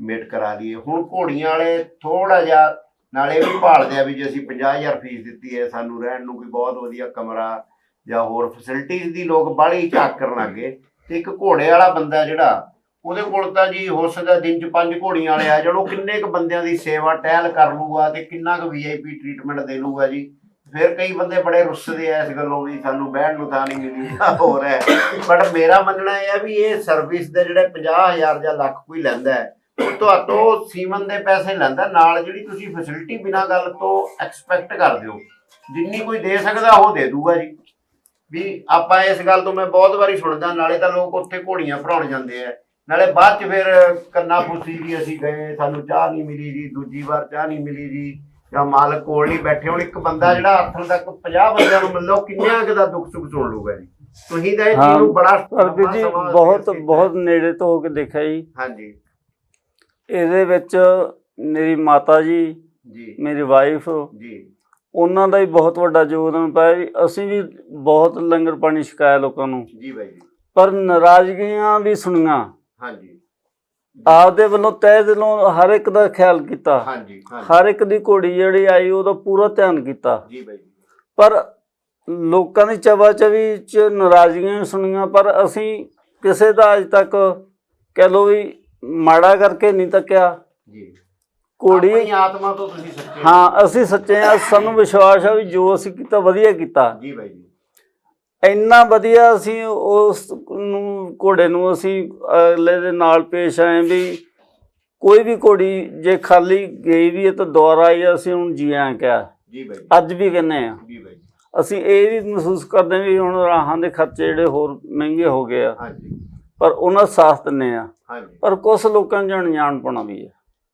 A: ਮੇਟ ਕਰਾ ਲਈਏ। ਹੁਣ ਘੋੜੀਆਂ ਵਾਲੇ ਥੋੜਾ ਜਿਹਾ ਨਾਲੇ ਇਹ ਵੀ ਭਾਲਦੇ ਆ ਵੀ ਜੇ ਅਸੀਂ 50000 ਫੀਸ ਦਿੱਤੀ ਹੈ, ਸਾਨੂੰ ਰਹਿਣ ਨੂੰ ਕੋਈ ਬਹੁਤ ਵਧੀਆ ਕਮਰਾ ਜਾਂ ਹੋਰ ਫੈਸਿਲਿਟੀਆਂ ਦੀ ਲੋਕ ਬਾਹਲੀ ਝਾਕ ਕਰਨ ਲੱਗੇ ਤੇ ਇੱਕ ਘੋੜੇ ਵਾਲਾ ਬੰਦਾ ਜਿਹੜਾ ਉਹਦੇ ਕੋਲ ਤਾਂ ਜੀ ਹੋ ਸਕਦਾ ਦਿਨ ਚ ਪੰਜ ਘੋੜੀਆਂ ਵਾਲੇ ਆ ਜਾਣ, ਉਹ ਕਿੰਨੇ ਕੁ ਬੰਦਿਆਂ ਦੀ ਸੇਵਾ ਟਹਿਲ ਕਰ ਲੂਗਾ ਤੇ ਕਿੰਨਾ ਕੁ ਵੀਆਈਪੀ ਟ੍ਰੀਟਮੈਂਟ ਦੇ ਲੂਗਾ ਜੀ। ਫਿਰ ਕਈ ਬੰਦੇ ਬੜੇ ਰੁੱਸਦੇ ਆ ਇਸ ਗੱਲੋਂ ਵੀ ਸਾਨੂੰ ਬਹਿਣ ਨੂੰ ਤਾਂ ਨਹੀਂ ਮਿਲੀ, ਜਾਂ ਹੋਰ ਹੈ। ਬਟ ਮੇਰਾ ਮੰਨਣਾ ਇਹ ਹੈ ਵੀ ਇਹ ਸਰਵਿਸ ਦੇ ਜਿਹੜੇ 50000 ਜਾਂ ਲੱਖ ਕੋਈ ਲੈਂਦਾ ਹੈ, ਉਹ ਤੁਹਾਤੋਂ ਸੀਮਨ ਦੇ ਪੈਸੇ ਲੈਂਦਾ, ਨਾਲ ਜਿਹੜੀ ਤੁਸੀਂ ਫੈਸਿਲਿਟੀ ਬਿਨਾਂ ਗੱਲ ਤੋਂ ਐਕਸਪੈਕਟ ਕਰਦੇ ਹੋ, ਜਿੰਨੀ ਕੋਈ ਦੇ ਸਕਦਾ ਉਹ ਦੇ ਦੂਗਾ ਜੀ। ਵੀ ਆਪਾਂ ਇਸ ਗੱਲ ਤੋਂ ਮੈਂ ਬਹੁਤ ਵਾਰੀ ਸੁਣਦਾ, ਨਾਲੇ ਤਾਂ ਲੋਕ ਉੱਥੇ ਘੋੜੀਆਂ ਭਰਾਉਣ ਜਾਂਦੇ ਆ। ਨਾਲੇ ਬਾਅਦ ਚ ਫਿਰ ਕੰਨਾ ਫੂਸੀ ਜੀ ਅਸੀਂ ਗਏ ਸਾਨੂੰ ਚਾਹ ਨਹੀਂ ਮਿਲੀ ਜੀ ਦੂਜੀ ਵਾਰ ਚਾਹ ਨਹੀਂ ਮਿਲੀ ਜੀ ਜਾਂ ਮਾਲਕ ਕੋਲ ਨਹੀਂ ਬੈਠੇ ਹੁਣ ਇੱਕ ਬੰਦਾ ਜਿਹੜਾ ਹੱਥੋਂ ਤੱਕ 50 ਬੰਦਿਆਂ ਨੂੰ ਉਹ ਕਿੰਨਿਆਂ ਕੁ ਦਾ ਦੁੱਖ ਸੁੱਖ ਸੁਣ ਲੂਗਾ ਜੀ? ਤੁਸੀਂ ਤਾਂ ਇਹ ਚੀਜ਼ ਨੂੰ ਬੜਾ
C: ਵੀਰ ਜੀ ਬਹੁਤ। ਬਹੁਤ ਨੇੜੇ ਤੋਂ ਹੋ ਕੇ ਦੇਖਿਆ ਜੀ।
A: ਹਾਂਜੀ।
C: ਇਹਦੇ ਵਿੱਚ ਮੇਰੀ ਮਾਤਾ ਜੀ
A: ਜੀ।
C: ਮੇਰੀ ਵਾਈਫ
A: ਜੀ।
C: ਉਹਨਾਂ ਦਾ ਵੀ ਬਹੁਤ ਵੱਡਾ ਯੋਗਦਾਨ ਪਾਇਆ ਵੀ ਅਸੀਂ ਵੀ ਬਹੁਤ ਲੰਗਰ ਪਾਣੀ ਛਕਾਇਆ ਲੋਕਾਂ ਨੂੰ।
A: ਜੀ ਬਾਈ ਜੀ।
C: ਪਰ ਨਾਰਾਜ਼ਗੀਆਂ ਵੀ ਸੁਣੀਆਂ।
A: ਹਾਂਜੀ।
C: ਆਪਦੇ ਵੱਲੋਂ ਤਹਿ ਦਿਲੋਂ ਹਰ ਇੱਕ ਦਾ ਖਿਆਲ ਕੀਤਾ।
A: ਹਾਂਜੀ
C: ਹਰ ਇੱਕ ਦੀ ਘੋੜੀ ਜਿਹੜੀ ਆਈ ਉਹਦਾ ਪੂਰਾ ਧਿਆਨ ਕੀਤਾ।
A: ਜੀ ਬਾਈ ਜੀ।
C: ਪਰ ਲੋਕਾਂ ਦੀ ਚਵਾ ਚਵੀ ਚ ਨਾਰਾਜ਼ਗੀਆਂ ਵੀ ਸੁਣੀਆਂ ਪਰ ਅਸੀਂ ਕਿਸੇ ਦਾ ਅਜ ਤੱਕ ਕਹਿ ਲੋ ਵੀ ਮਾੜਾ ਕਰਕੇ ਨਹੀਂ ਤੱਕਿਆ।
A: ਜੀ।
C: ਘੋੜੀ
A: ਆਪਣੀ ਆਤਮਾ ਤੋਂ ਤੁਸੀਂ ਸੱਚੇ ਹੋ।
C: ਹਾਂ ਅਸੀਂ ਸੱਚੇ ਆ ਸਾਨੂੰ ਵਿਸ਼ਵਾਸ ਆ ਵੀ ਜੋ ਅਸੀਂ ਕੀਤਾ ਵਧੀਆ ਕੀਤਾ।
A: ਜੀ ਬਾਈ ਜੀ।
C: ਇੰਨਾ ਵਧੀਆ ਅਸੀਂ ਉਸ ਨੂੰ ਘੋੜੇ ਨੂੰ ਅਸੀਂ ਅਗਲੇ ਦੇ ਨਾਲ ਪੇਸ਼ ਆਏ ਵੀ ਕੋਈ ਵੀ ਘੋੜੀ ਜੇ ਖਾਲੀ ਗਈ ਵੀ ਹੈ ਤਾਂ ਦੁਬਾਰਾ ਆਈ ਅਸੀਂ ਹੁਣ ਜੀ ਆਂ ਕਿਹਾ।
A: ਜੀ ਬਾਈ
C: ਅੱਜ ਵੀ ਕਹਿੰਦੇ ਆ
A: ਜੀ ਬਾਈ ਜੀ।
C: ਅਸੀਂ ਇਹ ਵੀ ਮਹਿਸੂਸ ਕਰਦੇ ਹਾਂ ਵੀ ਹੁਣ ਰਾਹਾਂ ਦੇ ਖਰਚੇ ਜਿਹੜੇ ਹੋਰ ਮਹਿੰਗੇ ਹੋ ਗਏ ਆ।
A: ਹਾਂਜੀ।
C: ਪਰ ਉਹਨਾਂ ਸਾਥ ਦਿੰਨੇ ਆ
A: ਹਾਂਜੀ।
C: ਪਰ ਕੁਝ ਲੋਕਾਂ ਨੂੰ ਅਣਜਾਣ ਪਾਉਣਾ ਵੀ ਹੈ।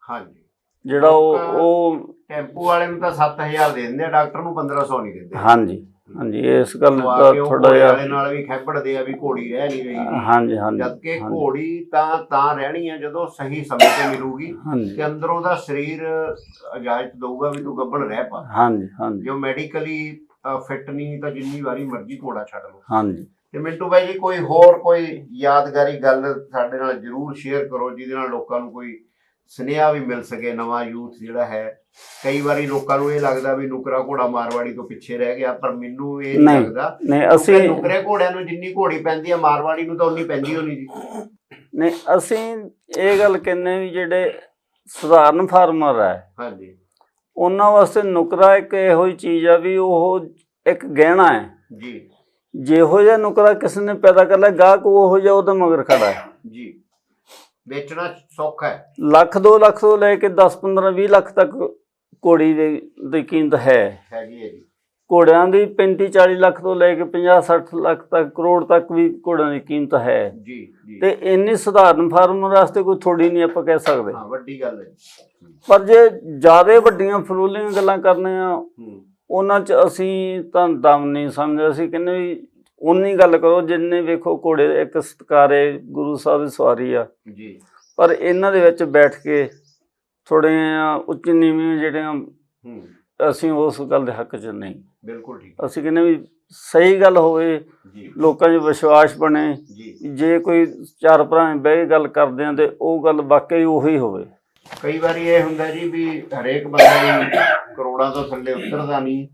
A: ਹਾਂਜੀ।
C: ਜਿਹੜਾ ਉਹ ਉਹ
A: ਟੈਂਪੂ ਵਾਲੇ ਨੂੰ ਤਾਂ 7000 ਦੇ ਦਿੰਦੇ ਆ ਡਾਕਟਰ ਨੂੰ 1500 ਨਹੀਂ ਦਿੰਦੇ।
C: ਹਾਂਜੀ। ਹਾਂਜੀ ਇਸ ਗੱਲ ਦਾ ਥੋੜਾ
A: ਘੋੜੇ ਵਾਲੇ
C: ਜਿਹਾ
A: ਨਾਲ ਵੀ ਖੈਬੜਦੇ ਆ ਵੀ ਘੋੜੀ ਰਹਿ ਨਹੀਂ ਰਹੀ।
C: ਹਾਂਜੀ ਹਾਂਜੀ
A: ਜਦ ਕਿ ਘੋੜੀ ਤਾਂ ਤਾਂ ਰਹਿਣੀ ਹੈ ਜਦੋਂ ਸਹੀ ਸਮੇਂ ਤੇ ਮਿਲੂਗੀ ਕਿ ਅੰਦਰੋਂ ਦਾ ਸਰੀਰ ਇਜਾਜ਼ਤ ਦਊਗਾ ਵੀ ਤੂੰ ਗੱਬਣ ਰਹਿ ਪਾ।
C: ਹਾਂਜੀ ਹਾਂਜੀ।
A: ਜੋ ਮੈਡੀਕਲੀ ਫਿੱਟ ਨਹੀਂ ਤਾਂ ਜਿੰਨੀ ਵਾਰੀ ਮਰਜ਼ੀ ਘੋੜਾ ਛੱਡ ਲਓ।
C: ਹਾਂਜੀ।
A: ਤੇ ਮਿੰਟੂ ਬਾਈ ਜੀ ਕੋਈ ਹੋਰ ਕੋਈ ਯਾਦਗਾਰੀ ਗੱਲ ਸਾਡੇ ਨਾਲ ਜਰੂਰ ਸ਼ੇਅਰ ਕਰੋ ਜਿਹਦੇ ਨਾਲ ਲੋਕਾਂ ਨੂੰ ਕੋਈ ਸੁਨੇਹਾ ਵੀ ਮਿਲ ਸਕੇ ਨਵਾਂ ਯੂਥ ਜਿਹੜਾ ਹੈ ਕਈ ਵਾਰੀ ਲੋਕਾਂ ਨੂੰ ਇਹ ਲੱਗਦਾ ਵੀ ਨੁਕਰਾ ਘੋੜਾ ਮਾਰਵਾੜੀ ਤੋਂ ਪਿੱਛੇ ਰਹਿ ਗਿਆ ਪਰ ਮੈਨੂੰ ਇਹ ਨਹੀਂ
C: ਨਹੀਂ।
A: ਲੱਗਦਾ।
C: ਨਹੀਂ
A: ਅਸੀਂ ਨੁਕਰੇ ਘੋੜਿਆਂ ਨੂੰ ਜਿੰਨੀ ਘੋੜੀ ਪੈਂਦੀ ਆ ਮਾਰਵਾੜੀ ਨੂੰ ਤਾਂ ਉਨੀ ਪੈਂਦੀ ਹੋਣੀ ਜੀ।
C: ਨਹੀਂ ਅਸੀਂ ਇਹ ਗੱਲ ਕਹਿੰਦੇ ਵੀ ਜਿਹੜੇ ਸਧਾਰਨ ਫਾਰਮਰ ਹੈ
A: ਹਾਂਜੀ।
C: ਉਹਨਾਂ ਵਾਸਤੇ ਨੁਕਰਾ ਇੱਕ ਇਹੋ ਹੀ ਚੀਜ਼ ਆ ਵੀ ਉਹ ਇੱਕ ਗਹਿਣਾ ਹੈ।
A: ਜੀ।
C: ਜਿਹੋ ਜਿਹਾ ਨੁਕਰਾ ਕਿਸੇ ਨੇ ਪੈਦਾ ਕਰ ਲਿਆ ਗਾਹਕ ਉਹੋ ਜਿਹਾ ਉਹਦੇ ਮਗਰ ਖੜਾ ਹੈ।
A: ਜੀ। ਵੇਚਣਾ ਸੌਖਾ ਹੈ।
C: ਲੱਖ 2 ਲੱਖ ਤੋਂ ਲੈ ਕੇ 10 15 20 ਲੱਖ ਤੱਕ ਘੋੜੀ ਦੀ ਦੀ ਕੀਮਤ ਹੈ।
A: ਹੈਗੀ ਹੈ ਜੀ।
C: ਘੋੜਿਆਂ ਦੀ 35 40 ਲੱਖ ਤੋਂ ਲੈ ਕੇ 50 60 ਲੱਖ ਤੱਕ ਕਰੋੜ ਤੱਕ ਵੀ ਘੋੜਿਆਂ ਦੀ ਕੀਮਤ ਹੈ।
A: ਜੀ ਜੀ।
C: ਤੇ ਇੰਨੀ ਸਧਾਰਨ ਫਾਰਮਰ ਵਾਸਤੇ ਕੋਈ ਥੋੜੀ ਨਹੀਂ ਆਪਾਂ ਕਹਿ ਸਕਦੇ।
A: ਹਾਂ ਵੱਡੀ ਗੱਲ ਹੈ
C: ਪਰ ਜੇ ਜ਼ਿਆਦਾ ਵੱਡੀਆਂ ਫਰੂਲੀਆਂ ਗੱਲਾਂ ਕਰਨੀਆਂ
A: ਹੂੰ।
C: ਉਹਨਾਂ 'ਚ ਅਸੀਂ ਤਾਂ ਦਮ ਨਹੀਂ ਸਮਝਦੇ। ਅਸੀਂ ਕਹਿੰਦੇ ਵੀ ਉਨੀ ਗੱਲ ਕਰੋ ਜਿੰਨੇ ਵੇਖੋ ਘੋੜੇ ਇੱਕ ਸਤਕਾਰੇ ਗੁਰੂ ਸਾਹਿਬ ਦੀ ਸਵਾਰੀ ਆ।
A: ਜੀ।
C: ਪਰ ਇਹਨਾਂ ਦੇ ਵਿੱਚ ਬੈਠ ਕੇ ਥੋੜੇ ਉੱਚ ਨੀਵੀਂ ਜਿਹੜੀਆਂ ਅਸੀਂ ਉਸ ਗੱਲ ਦੇ ਹੱਕ 'ਚ ਨਹੀਂ।
A: ਬਿਲਕੁਲ ਠੀਕ।
C: ਅਸੀਂ ਕਹਿੰਦੇ ਵੀ ਸਹੀ ਗੱਲ ਹੋਵੇ ਲੋਕਾਂ 'ਚ ਵਿਸ਼ਵਾਸ ਬਣੇ
A: ਜੀ।
C: ਕੋਈ ਚਾਰ ਭਰਾ ਬਹਿ ਕੇ ਗੱਲ ਕਰਦੇ ਆ ਤੇ ਉਹ ਗੱਲ ਵਾਕਈ ਉਹੀ ਹੋਵੇ।
A: ਕਈ ਵਾਰੀ ਇਹ ਹੁੰਦਾ ਜੀ ਵੀ ਹਰੇਕ ਬੰਦਾ ਕਰੋੜਾਂ ਤੋਂ ਥੱਲੇ ਉਤਰਦਾ ਨਹੀਂ।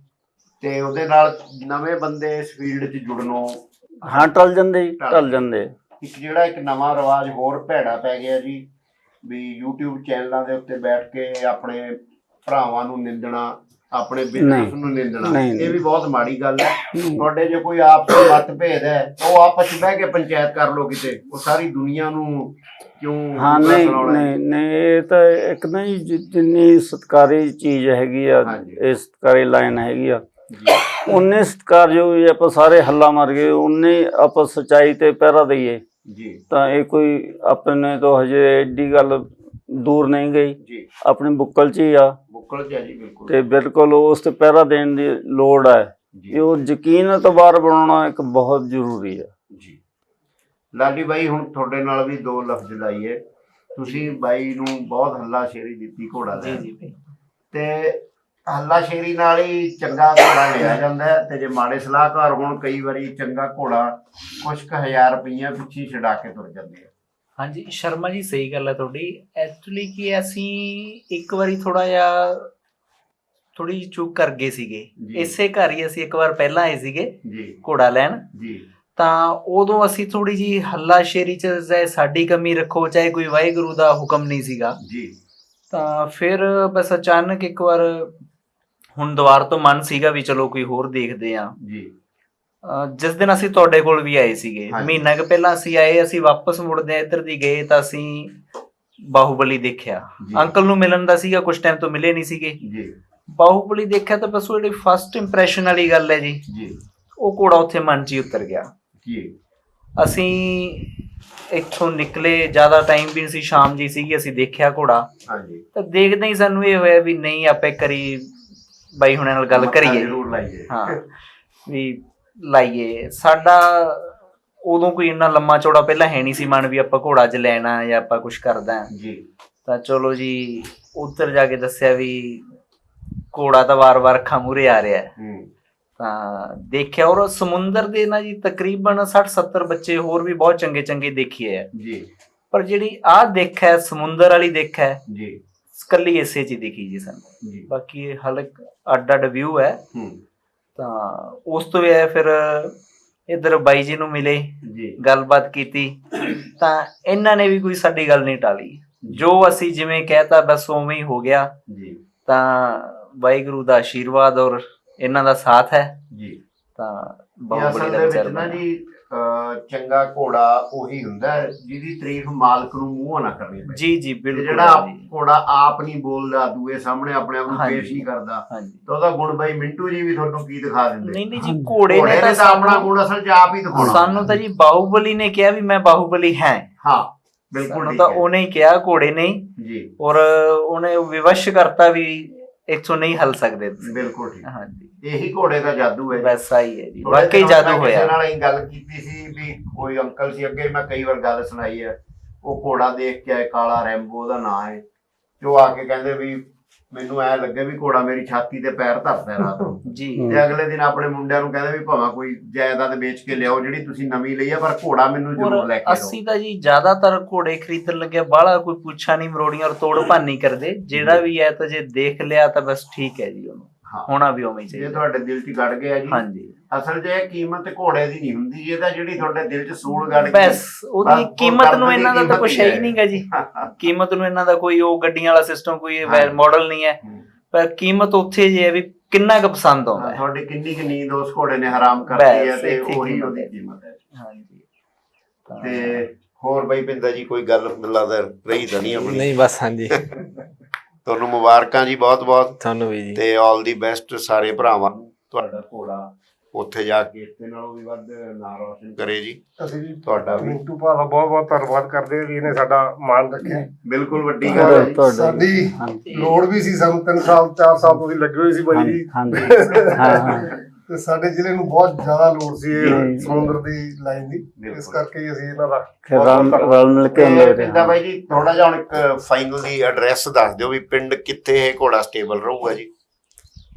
A: ਤੇ ਉਹਦੇ ਨਾਲ ਨਵੇਂ ਬੰਦੇ ਇਸ ਫੀਲਡ 'ਚ ਜੁੜਨੋਂ
C: ਹਾਂ ਟਲ ਜਾਂਦੇ ਜੀ, ਟਲ ਜਾਂਦੇ
A: ਇੱਕ ਜਿਹੜਾ ਇੱਕ ਨਵਾਂ ਰਿਵਾਜ ਹੋਰ ਭੈੜਾ ਪੈ ਗਿਆ ਜੀ ਵੀ YouTube ਚੈਨਲਾਂ ਦੇ ਉੱਤੇ ਬੈਠ ਕੇ ਆਪਣੇ ਭਰਾਵਾਂ ਨੂੰ ਨਿੰਦਣਾ ਆਪਣੇ ਬਿਜ਼ਨਸ
C: ਨਹੀਂ,
A: ਨੂੰ ਨਿੰਦਣਾ
C: ਨਹੀਂ,
A: ਇਹ। ਵੀ ਬਹੁਤ ਮਾੜੀ ਗੱਲ ਹੈ ਤੁਹਾਡੇ ਜੇ ਕੋਈ ਆਪਸੀ ਮਤਭੇਦ ਹੈ ਤਾਂ ਉਹ ਆਪਸ ਵਿੱਚ ਬਹਿ ਕੇ ਪੰਚਾਇਤ ਕਰ ਲਓ ਕਿਤੇ ਉਹ ਸਾਰੀ ਦੁਨੀਆ ਨੂੰ ਕਿਉਂ
C: ਹਾਂ
A: ਬੁਰਾ
C: ਨਹੀਂ
A: ਸੁਣਾਉਣਾ ਹੈ?
C: ਨਹੀਂ ਨਹੀਂ ਇਹ ਤਾਂ ਇੱਕ ਨਾ ਜੀ ਜਿ- ਜਿੰਨੀ ਸਤਕਾਰੀ ਚੀਜ਼ ਹੈਗੀ ਆ
A: ਹਾਂਜੀ।
C: ਇਹ ਸਤਕਾਰੀ ਲਾਈਨ ਹੈਗੀ ਆ ਉਨੇ ਸਤਕਾਰਯੋਗ ਜੇ ਆਪਾਂ ਸਾਰੇ ਹੱਲਾ ਮਾਰ ਗਏ ਉਨੇ ਆਪਾਂ ਸਚਾਈ ਤੇ ਪਹਿਰਾ ਦਈਏ।
A: ਜੀ।
C: ਤਾਂ ਇਹ ਕੋਈ ਆਪਣੇ ਤੋਂ ਹਜੇ ਏਡੀ ਗੱਲ ਦੂਰ ਨਹੀਂ ਗਈ।
A: ਜੀ।
C: ਆਪਣੀ ਬੁੱਕਲ 'ਚ ਹੀ ਆ।
A: ਬੁੱਕਲ ਜੀ ਜੀ ਬਿਲਕੁਲ।
C: ਤੇ ਬਿਲਕੁਲ ਉਸ ਤੇ ਪਹਿਰਾ ਦੇਣ ਦੀ ਲੋੜ ਹੈ
A: ਜੀ।
C: ਇਹ ਉਹ ਯਕੀਨ ਤਬਾਰ ਬਣਾਉਣਾ ਇੱਕ ਬਹੁਤ ਜ਼ਰੂਰੀ ਹੈ
A: ਜੀ। ਲਾਲੀ ਬਾਈ ਹੁਣ ਤੁਹਾਡੇ ਨਾਲ ਵੀ ਦੋ ਲਫ਼ਜ਼ ਲਾਈਏ ਤੁਸੀਂ ਬਾਈ ਨੂੰ ਬਹੁਤ ਹੱਲਾ ਸ਼ੇਰੀ ਦਿੱਤੀ ਘੋੜਾ
D: ਜੀ
A: ਲੈਣ।
D: ਜੀ ਭਾਈ
A: ਤੇ ਹੱਲਾ ਸ਼ੇਰੀ ਨਾਲ ਹੀ ਚੰਗਾ ਘੋੜਾ ਲਿਆ ਜਾਂਦਾ ਹੈ ਤੇ ਜੇ ਮਾੜੇ ਸਲਾਹਕਾਰ ਹੋਣ ਕਈ ਵਾਰੀ ਚੰਗਾ ਘੋੜਾ ਕੁਝ ਕੁ ਹਜ਼ਾਰ ਰੁਪਈਆ ਪਿੱਛੇ ਛਡਾ ਕੇ ਤੁਰ ਜਾਂਦੇ ਆ।
D: ਹਾਂਜੀ ਸ਼ਰਮਾ ਜੀ ਸਹੀ ਗੱਲ ਹੈ ਤੁਹਾਡੀ। ਐਕਚੁਅਲੀ ਕੀ ਅਸੀਂ ਇੱਕ ਵਾਰੀ ਥੋੜਾ ਜਿਹਾ ਥੋੜੀ ਚੁੱਕ ਕਰ ਗਏ ਸੀਗੇ।
A: ਜੀ।
D: ਇਸੇ ਘਰ ਹੀ ਅਸੀਂ ਇੱਕ ਵਾਰ ਪਹਿਲਾਂ ਆਏ ਸੀਗੇ
A: ਜੀ।
D: ਘੋੜਾ ਲੈਣ।
A: ਜੀ।
D: ਤਾਂ ਉਦੋਂ ਅਸੀਂ ਥੋੜੀ ਜੀ ਹੱਲਾ ਸ਼ੇਰੀ ਚ ਚਾਹੇ ਸਾਡੀ ਕਮੀ ਰੱਖੋ ਚਾਹੇ ਕੋਈ ਵਾਹਿਗੁਰੂ ਦਾ ਹੁਕਮ ਨਹੀਂ ਸੀਗਾ।
A: ਜੀ।
D: ਤਾਂ ਫਿਰ ਬਸ ਅਚਾਨਕ ਇੱਕ ਵਾਰ ਹੁਣ ਦੁਆਰ ਤੋਂ ਮਨ ਸੀਗਾ ਵੀ ਚਲੋ ਕੋਈ ਹੋਰ ਦੇਖਦੇ ਆ
A: ਜੀ।
D: ਜਿਸ ਦਿਨ ਅਸੀਂ ਤੁਹਾਡੇ ਕੋਲ ਵੀ ਆਏ ਸੀਗੇ। ਮਹੀਨਾ ਕੁ ਪਹਿਲਾਂ ਅਸੀਂ ਆਏ ਅਸੀਂ ਵਾਪਸ ਮੁੜਦੇ ਇੱਧਰ ਦੀ ਗਏ ਤਾਂ ਅਸੀਂ ਬਾਹੂਬਲੀ ਦੇਖਿਆ। ਅੰਕਲ ਨੂੰ ਮਿਲਣ ਦਾ ਸੀਗਾ ਕੁਝ ਟਾਈਮ ਤੋਂ ਮਿਲੇ ਨਹੀਂ ਸੀਗੇ।
A: ਜੀ।
D: ਬਾਹੂਬਲੀ ਦੇਖਿਆ ਤਾਂ ਬਸ ਉਹ ਜਿਹੜੀ ਫਸਟ ਇੰਪ੍ਰੈਸ਼ਨ ਵਾਲੀ ਗੱਲ ਹੈ ਜੀ
A: ਜੀ।
D: ਉਹ ਘੋੜਾ ਉੱਥੇ ਮਨ 'ਚ ਹੀ ਉਤਰ ਗਿਆ।
A: ਜੀ।
D: ਅਸੀਂ ਇੱਥੋਂ ਨਿਕਲੇ ਜ਼ਿਆਦਾ ਟਾਈਮ ਵੀ ਨਹੀਂ ਸੀ ਸ਼ਾਮ ਜੀ ਸੀਗੀ ਅਸੀਂ ਦੇਖਿਆ ਘੋੜਾ।
A: ਹਾਂਜੀ।
D: ਤਾਂ ਦੇਖਦੇ ਹੀ ਸਾਨੂੰ ਇਹ ਹੋਇਆ ਵੀ ਨਹੀਂ ਆਪੇ ਕਰੀ ਬਾਈ ਹੁਣਾਂ ਨਾਲ ਗੱਲ ਕਰੀਏ।
A: ਜ਼ਰੂਰ ਲਾਈਏ।
D: ਹਾਂ। ਵੀ ਲਾਈਏ। ਸਾਡਾ ਉਦੋਂ ਕੋਈ ਇੰਨਾ ਲੰਮਾ ਚੌੜਾ ਪਹਿਲਾਂ ਹੈ ਨਹੀਂ ਸੀ ਮਨ ਵੀ ਆਪਾਂ ਘੋੜਾ 'ਚ ਲੈਣਾ ਜਾਂ ਆਪਾਂ ਕੁਝ ਕਰਦਾ।
A: ਜੀ।
D: ਤਾਂ ਚਲੋ ਜੀ ਉੱਧਰ ਜਾ ਕੇ ਦੱਸਿਆ ਵੀ ਘੋੜਾ ਤਾਂ ਵਾਰ-ਵਾਰ ਅੱਖਾਂ ਮੂਹਰੇ ਆ ਰਿਹਾ। ਹੈ। ਤਾਂ ਦੇਖਿਆ ਔਰ ਸਮੁੰਦਰ ਦੇ ਨਾ ਜੀ ਤਕਰੀਬਨ 60-70 ਬੱਚੇ ਹੋਰ ਵੀ ਬਹੁਤ ਚੰਗੇ-ਚੰਗੇ ਦੇਖੇ ਹੈ
A: ਜੀ।
D: ਪਰ ਜਿਹੜੀ ਆਹ ਦੇਖ ਹੈ ਸਮੁੰਦਰ ਵਾਲੀ ਦੇਖ ਹੈ
A: ਜੀ।
D: ਕੱਲੀ ਇਸੇ ਚ ਹੀ ਦਿਖੀ ਜੀ ਸਾਨੂੰ। ਬਾਕੀ ਇਹ ਹਲਕ ਅੱਡ ਅੱਡ ਵਿਊ ਹੈ। ਤਾਂ ਉਸ ਤੋਂ ਇਹ ਫਿਰ ਇਧਰ ਬਾਈ ਜੀ ਨੂੰ ਮਿਲੇ
A: ਜੀ।
D: ਗੱਲਬਾਤ ਕੀਤੀ। ਤਾਂ ਇਹਨਾਂ ਨੇ ਵੀ ਕੋਈ ਸਾਡੀ ਗੱਲ ਨਹੀਂ ਟਾਲੀ। ਜੋ ਅਸੀਂ ਜਿਵੇਂ ਕਹਿਤਾ ਬਸ ਉਵੇਂ ਹੀ ਹੋ ਗਿਆ।
A: ਜੀ।
D: ਤਾਂ ਵਾਹਿਗੁਰੂ ਦਾ ਆਸ਼ੀਰਵਾਦ ਔਰ ਇਹਨਾਂ ਦਾ ਸਾਥ ਹੈ।
A: ਜੀ।
D: ਤਾਂ ਬਹੁਤ
A: ਅਸਲ
D: ਬੜੀ
A: ਦੇ
D: ਦਾ
A: ਵਿੱਚ ਨਾ। ਜੀ ਚੰਗਾ ਘੋੜਾ ਉਹੀ ਹੁੰਦਾ ਹੈ ਜਿਹਦੀ ਤਾਰੀਫ ਮਾਲਕ ਨੂੰ ਮੂੰਹੋਂ ਨਾ ਕਰਨੀ ਪਏ।
D: ਜੀ ਜੀ ਬਿਲਕੁਲ
A: ਜਿਹੜਾ। ਘੋੜਾ ਆਪ ਨਹੀਂ ਬੋਲਦਾ ਦੂਏ ਸਾਹਮਣੇ ਆਪਣੇ ਆਪ ਨੂੰ। ਪੇਸ਼ ਨਹੀਂ ਕਰਦਾ ਤਾਂ ਉਹਦਾ ਗੁਣ ਬਾਈ ਮਿੰਟੂ ਜੀ ਵੀ ਤੁਹਾਨੂੰ ਕੀ ਦਿਖਾ ਦਿੰਦੇ?
D: ਨਹੀਂ ਨਹੀਂ ਜੀ ਘੋੜੇ ਨੇ ਤਾਂ
A: ਆਪਣਾ
D: ਸਾਨੂੰ
A: ਗੁਣ ਅਸਲ 'ਚ ਆਪ ਹੀ ਦਿਖਾਉਣਾ
D: ਸਾਨੂੰ ਤਾਂ ਜੀ ਬਾਹੂਬਲੀ ਨੇ ਕਿਹਾ ਵੀ ਮੈਂ ਬਾਹੂਬਲੀ ਹਾਂ।
A: ਹਾਂ ਬਿਲਕੁਲ ਠੀਕ
D: ਤਾਂ ਉਹਨੇ ਹੀ ਕਿਹਾ ਘੋੜੇ ਨੇ
A: ਜੀ।
D: ਔਰ ਉਹਨੇ ਵਿਵਸ਼ ਕਰਤਾ ਵੀ ਇੱਥੋਂ ਨਹੀਂ ਹਲ ਸਕਦੇ ਤੁਸੀਂ।
A: ਬਿਲਕੁਲ ਠੀਕ।
D: ਹਾਂਜੀ।
A: ਇਹੀ ਘੋੜੇ ਦਾ ਜਾਦੂ ਹੈ ਜੀ।
D: ਬਸ ਆਈ ਹੈ ਜੀ। ਵਾਕਈ ਜਾਦੂ ਹੋਇਆ।
A: ਨਾਲ ਇਹ ਗੱਲ ਕੀਤੀ ਸੀ ਵੀ ਕੋਈ ਅੰਕਲ ਸੀ ਅੱਗੇ ਮੈਂ ਕਈ ਵਾਰ ਗੱਲ ਸੁਣਾਈ ਹੈ। ਉਹ ਘੋੜਾ ਦੇਖ ਕੇ ਆਏ ਕਾਲਾ ਰੈਂਬੋ ਉਹਦਾ ਨਾਂ ਹੈ। ਉਹ ਆ ਕੇ ਕਹਿੰਦੇ ਵੀ ਮੈਨੂੰ ਐ ਲੱਗੇ ਵੀ ਘੋੜਾ ਮੇਰੀ ਛਾਤੀ ਤੇ ਪੈਰ ਧਰਦਾ ਰਾਤ ਨੂੰ।
D: ਜੀ।
A: ਤੇ ਅਗਲੇ ਦਿਨ ਆਪਣੇ ਮੁੰਡਿਆਂ ਨੂੰ ਕਹਿੰਦੇ ਵੀ ਭਾਵੇਂ ਕੋਈ ਜਾਇਦਾਦ ਵੇਚ ਕੇ ਲਿਆਓ ਜਿਹੜੀ ਤੁਸੀਂ ਨਵੀਂ ਲਈ ਆ ਪਰ ਘੋੜਾ ਮੈਨੂੰ ਜ਼ਰੂਰ ਲੈ ਕੇ ਦਿਓ।
D: ਅਸੀਂ ਤਾਂ ਜੀ ਜ਼ਿਆਦਾਤਰ ਘੋੜੇ ਖਰੀਦਣ ਲੱਗਿਆ ਬਾਹਲਾ ਕੋਈ ਪੁੱਛਾ ਨਹੀਂ ਮਰੋੜੀਆਂ ਔਰ ਤੋੜ ਭੰਨ ਕਰਦੇ। ਜਿਹੜਾ ਵੀ ਹੈ ਤਾਂ ਜੇ ਦੇਖ ਲਿਆ ਤਾਂ ਬਸ ਠੀਕ ਹੈ ਜੀ ਉਹਨੂੰ। ਹੋਣਾ ਵੀ ਉਵੇਂ ਹੀ
A: ਇਹ
D: ਚਾਹੀਦਾ।
A: ਤੁਹਾਡੇ ਦਿਲ 'ਚ ਗੜ ਗਿਆ ਜੀ
D: ਹਾਂਜੀ।
A: ਅਸਲ 'ਚ ਇਹ ਕੀਮਤ ਘੋੜੇ ਦੀ ਨਹੀਂ ਹੁੰਦੀ ਇਹ ਤਾਂ ਜਿਹੜੀ ਤੁਹਾਡੇ ਦਿਲ 'ਚ ਸੂਲ ਗੜ ਗਈ।
D: ਬਸ ਉਹਦੀ ਕੀਮਤ ਨੂੰ ਇਹਨਾਂ ਦਾ ਤਾਂ ਕੁਝ
A: ਹੀ
D: ਹੈ। ਨਹੀਂਗਾ ਜੀ। ਕੀਮਤ ਨੂੰ ਇਹਨਾਂ ਦਾ ਕੋਈ ਉਹ ਗੱਡੀਆਂ ਵਾਲਾ ਸਿਸਟਮ ਕੋਈ
A: ਹਾਂ।
D: ਮਾਡਲ ਨਹੀਂ ਹੈ। ਪਰ ਕੀਮਤ ਉੱਥੇ ਜੇ ਹੈ ਵੀ ਕਿੰਨਾ ਕੁ ਪਸੰਦ ਆਉਂਦਾ ਹੈ
A: ਤੁਹਾਡੀ ਕਿੰਨੀ ਕੁ ਨੀਂਦ ਉਸ ਘੋੜੇ ਨੇ ਹਰਾਮ ਕਰਤੀ ਹੈ ਤੇ ਉਹੀ ਉਹਦੀ। ਕੀਮਤ ਹੈ।
D: ਹਾਂਜੀ। ਤਾਂ-
A: ਤੇ ਹੋਰ ਬਈ ਪਿੰਦਾ ਜੀ ਕੋਈ ਗੱਲ ਮੈਨੂੰ ਲੱਗਦਾ ਰਹੀ ਤਾਂ ਨਹੀਂ ਆਪਣੀ।
B: ਨਹੀਂ ਬਸ ਹਾਂਜੀ।
A: ਤੁਹਾਨੂੰ ਮੁਬਾਰਕਾਂ ਜੀ ਬਹੁਤ ਬਹੁਤ।
B: ਤੁਹਾਨੂੰ ਵੀ ਜੀ।
A: ਤੇ ਆਲ ਦੀ ਬੈਸਟ ਸਾਰੇ ਭਰਾਵਾਂ ਨੂੰ। ਤੁਹਾਡਾ ਘੋੜਾ ਉੱਥੇ ਜਾ ਕੇ ਇੱਥੇ ਨਾਲੋਂ ਵੀ ਵੱਧ ਨਾਂ ਰੋਸ਼ਨ ਕਰੇ ਜੀ।
E: ਅਸੀਂ ਵੀ
A: ਤੁਹਾਡਾ ਵੀ।
E: ਮਿੰਟੂ ਭਾ ਦਾ ਬਹੁਤ ਬਹੁਤ ਧੰਨਵਾਦ ਕਰਦੇ ਹਾਂ ਵੀ ਇਹਨੇ ਸਾਡਾ ਮਾਣ ਰੱਖਿਆ।
A: ਬਿਲਕੁਲ ਵੱਡੀ ਗੱਲ ਹੈ ਜੀ।
E: ਸਾਡੀ ਲੋੜ ਵੀ ਸੀ ਸਾਨੂੰ 3 ਸਾਲ 4 ਸਾਲ ਤੋਂ ਅਸੀਂ ਲੱਗੇ ਹੋਏ ਸੀ ਬਾਈ ਜੀ।
C: ਹਾਂਜੀ। ਹਾਂ ਹਾਂ।
E: ਤੇ ਸਾਡੇ ਜ਼ਿਲ੍ਹੇ ਨੂੰ ਬਹੁਤ ਜ਼ਿਆਦਾ ਲੋੜ ਸੀ ਇਹ। ਸਮੁੰਦਰ ਦੀ ਲਾਈਨ ਦੀ। ਇਸ ਕਰਕੇ ਹੀ ਅਸੀਂ ਇਹਨਾਂ ਬਹੁਤ
C: ਰਲ ਮਿਲ ਕੇ ਹੁੰਦੇ
A: ਪਿੰਦਾ ਬਾਈ ਜੀ ਥੋੜਾ ਜਿਹਾ ਹੁਣ ਇੱਕ ਫਾਈਨਲ ਦੀ ਐਡਰੈਸ ਦੱਸ ਦਿਓ ਵੀ ਪਿੰਡ ਕਿੱਥੇ ਇਹ ਘੋੜਾ ਸਟੇਬਲ ਰਹੂਗਾ ਜੀ।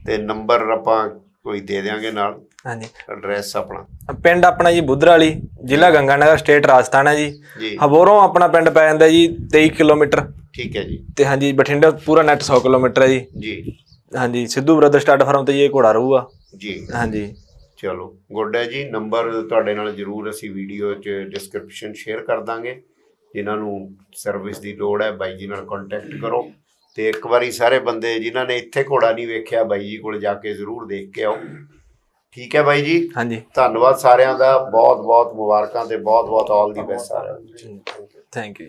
A: ਤੇ ਨੰਬਰ ਆਪਾਂ ਕੋਈ ਦੇ ਦਿਆਂਗੇ ਨਾਲ।
B: ਹਾਂਜੀ।
A: ਐਡਰੈਸ ਆਪਣਾ।
B: ਪਿੰਡ ਆਪਣਾ ਜੀ ਬੁੱਧਰਾਲੀ ਜ਼ਿਲ੍ਹਾ ਗੰਗਾਨਗਰ ਸਟੇਟ ਰਾਜਸਥਾਨ ਹੈ ਜੀ।
A: ਜੀ।
B: ਹਬੋਰੋਂ ਆਪਣਾ ਪਿੰਡ ਪੈ ਜਾਂਦਾ ਜੀ 23 ਕਿਲੋਮੀਟਰ।
A: ਠੀਕ ਹੈ ਜੀ।
B: ਤੇ ਹਾਂਜੀ ਬਠਿੰਡਾ ਪੂਰਾ ਨੈਟ 100 ਕਿਲੋਮੀਟਰ ਹੈ ਜੀ।
A: ਜੀ।
B: ਹਾਂਜੀ ਸਿੱਧੂ ਬ੍ਰਦਰ ਸਟਾਰਟ ਫਾਰਮ ਤੇ ਜੀ ਇਹ ਘੋੜਾ ਰਹੂਗਾ।
A: ਜੀ।
B: ਹਾਂਜੀ।
A: ਚਲੋ ਗੁੱਡ ਹੈ ਜੀ। ਨੰਬਰ ਤੁਹਾਡੇ ਨਾਲ ਜਰੂਰ ਅਸੀਂ ਵੀਡੀਓ 'ਚ ਡਿਸਕ੍ਰਿਪਸ਼ਨ ਸ਼ੇਅਰ ਕਰ ਦਾਂਗੇ। ਜਿਨ੍ਹਾਂ ਨੂੰ ਸਰਵਿਸ ਦੀ ਲੋੜ ਹੈ ਬਾਈ ਜੀ ਨਾਲ ਕੰਟੈਕਟ ਕਰੋ। ਤੇ ਇੱਕ ਵਾਰੀ ਸਾਰੇ ਬੰਦੇ ਜਿਨ੍ਹਾਂ ਨੇ ਇੱਥੇ ਘੋੜਾ ਨਹੀਂ ਵੇਖਿਆ ਬਾਈ ਜੀ ਕੋਲ ਜਾ ਕੇ ਜ਼ਰੂਰ ਦੇਖ ਕੇ ਆਓ। ਠੀਕ ਹੈ ਬਾਈ ਜੀ?
B: ਹਾਂਜੀ।
A: ਧੰਨਵਾਦ ਸਾਰਿਆਂ ਦਾ। ਬਹੁਤ ਬਹੁਤ ਮੁਬਾਰਕਾਂ ਤੇ ਬਹੁਤ ਬਹੁਤ ਆਲ ਦੀ ਬੈਸਟ ਸਾਰਿਆਂ ਨੂੰ।
B: Thank you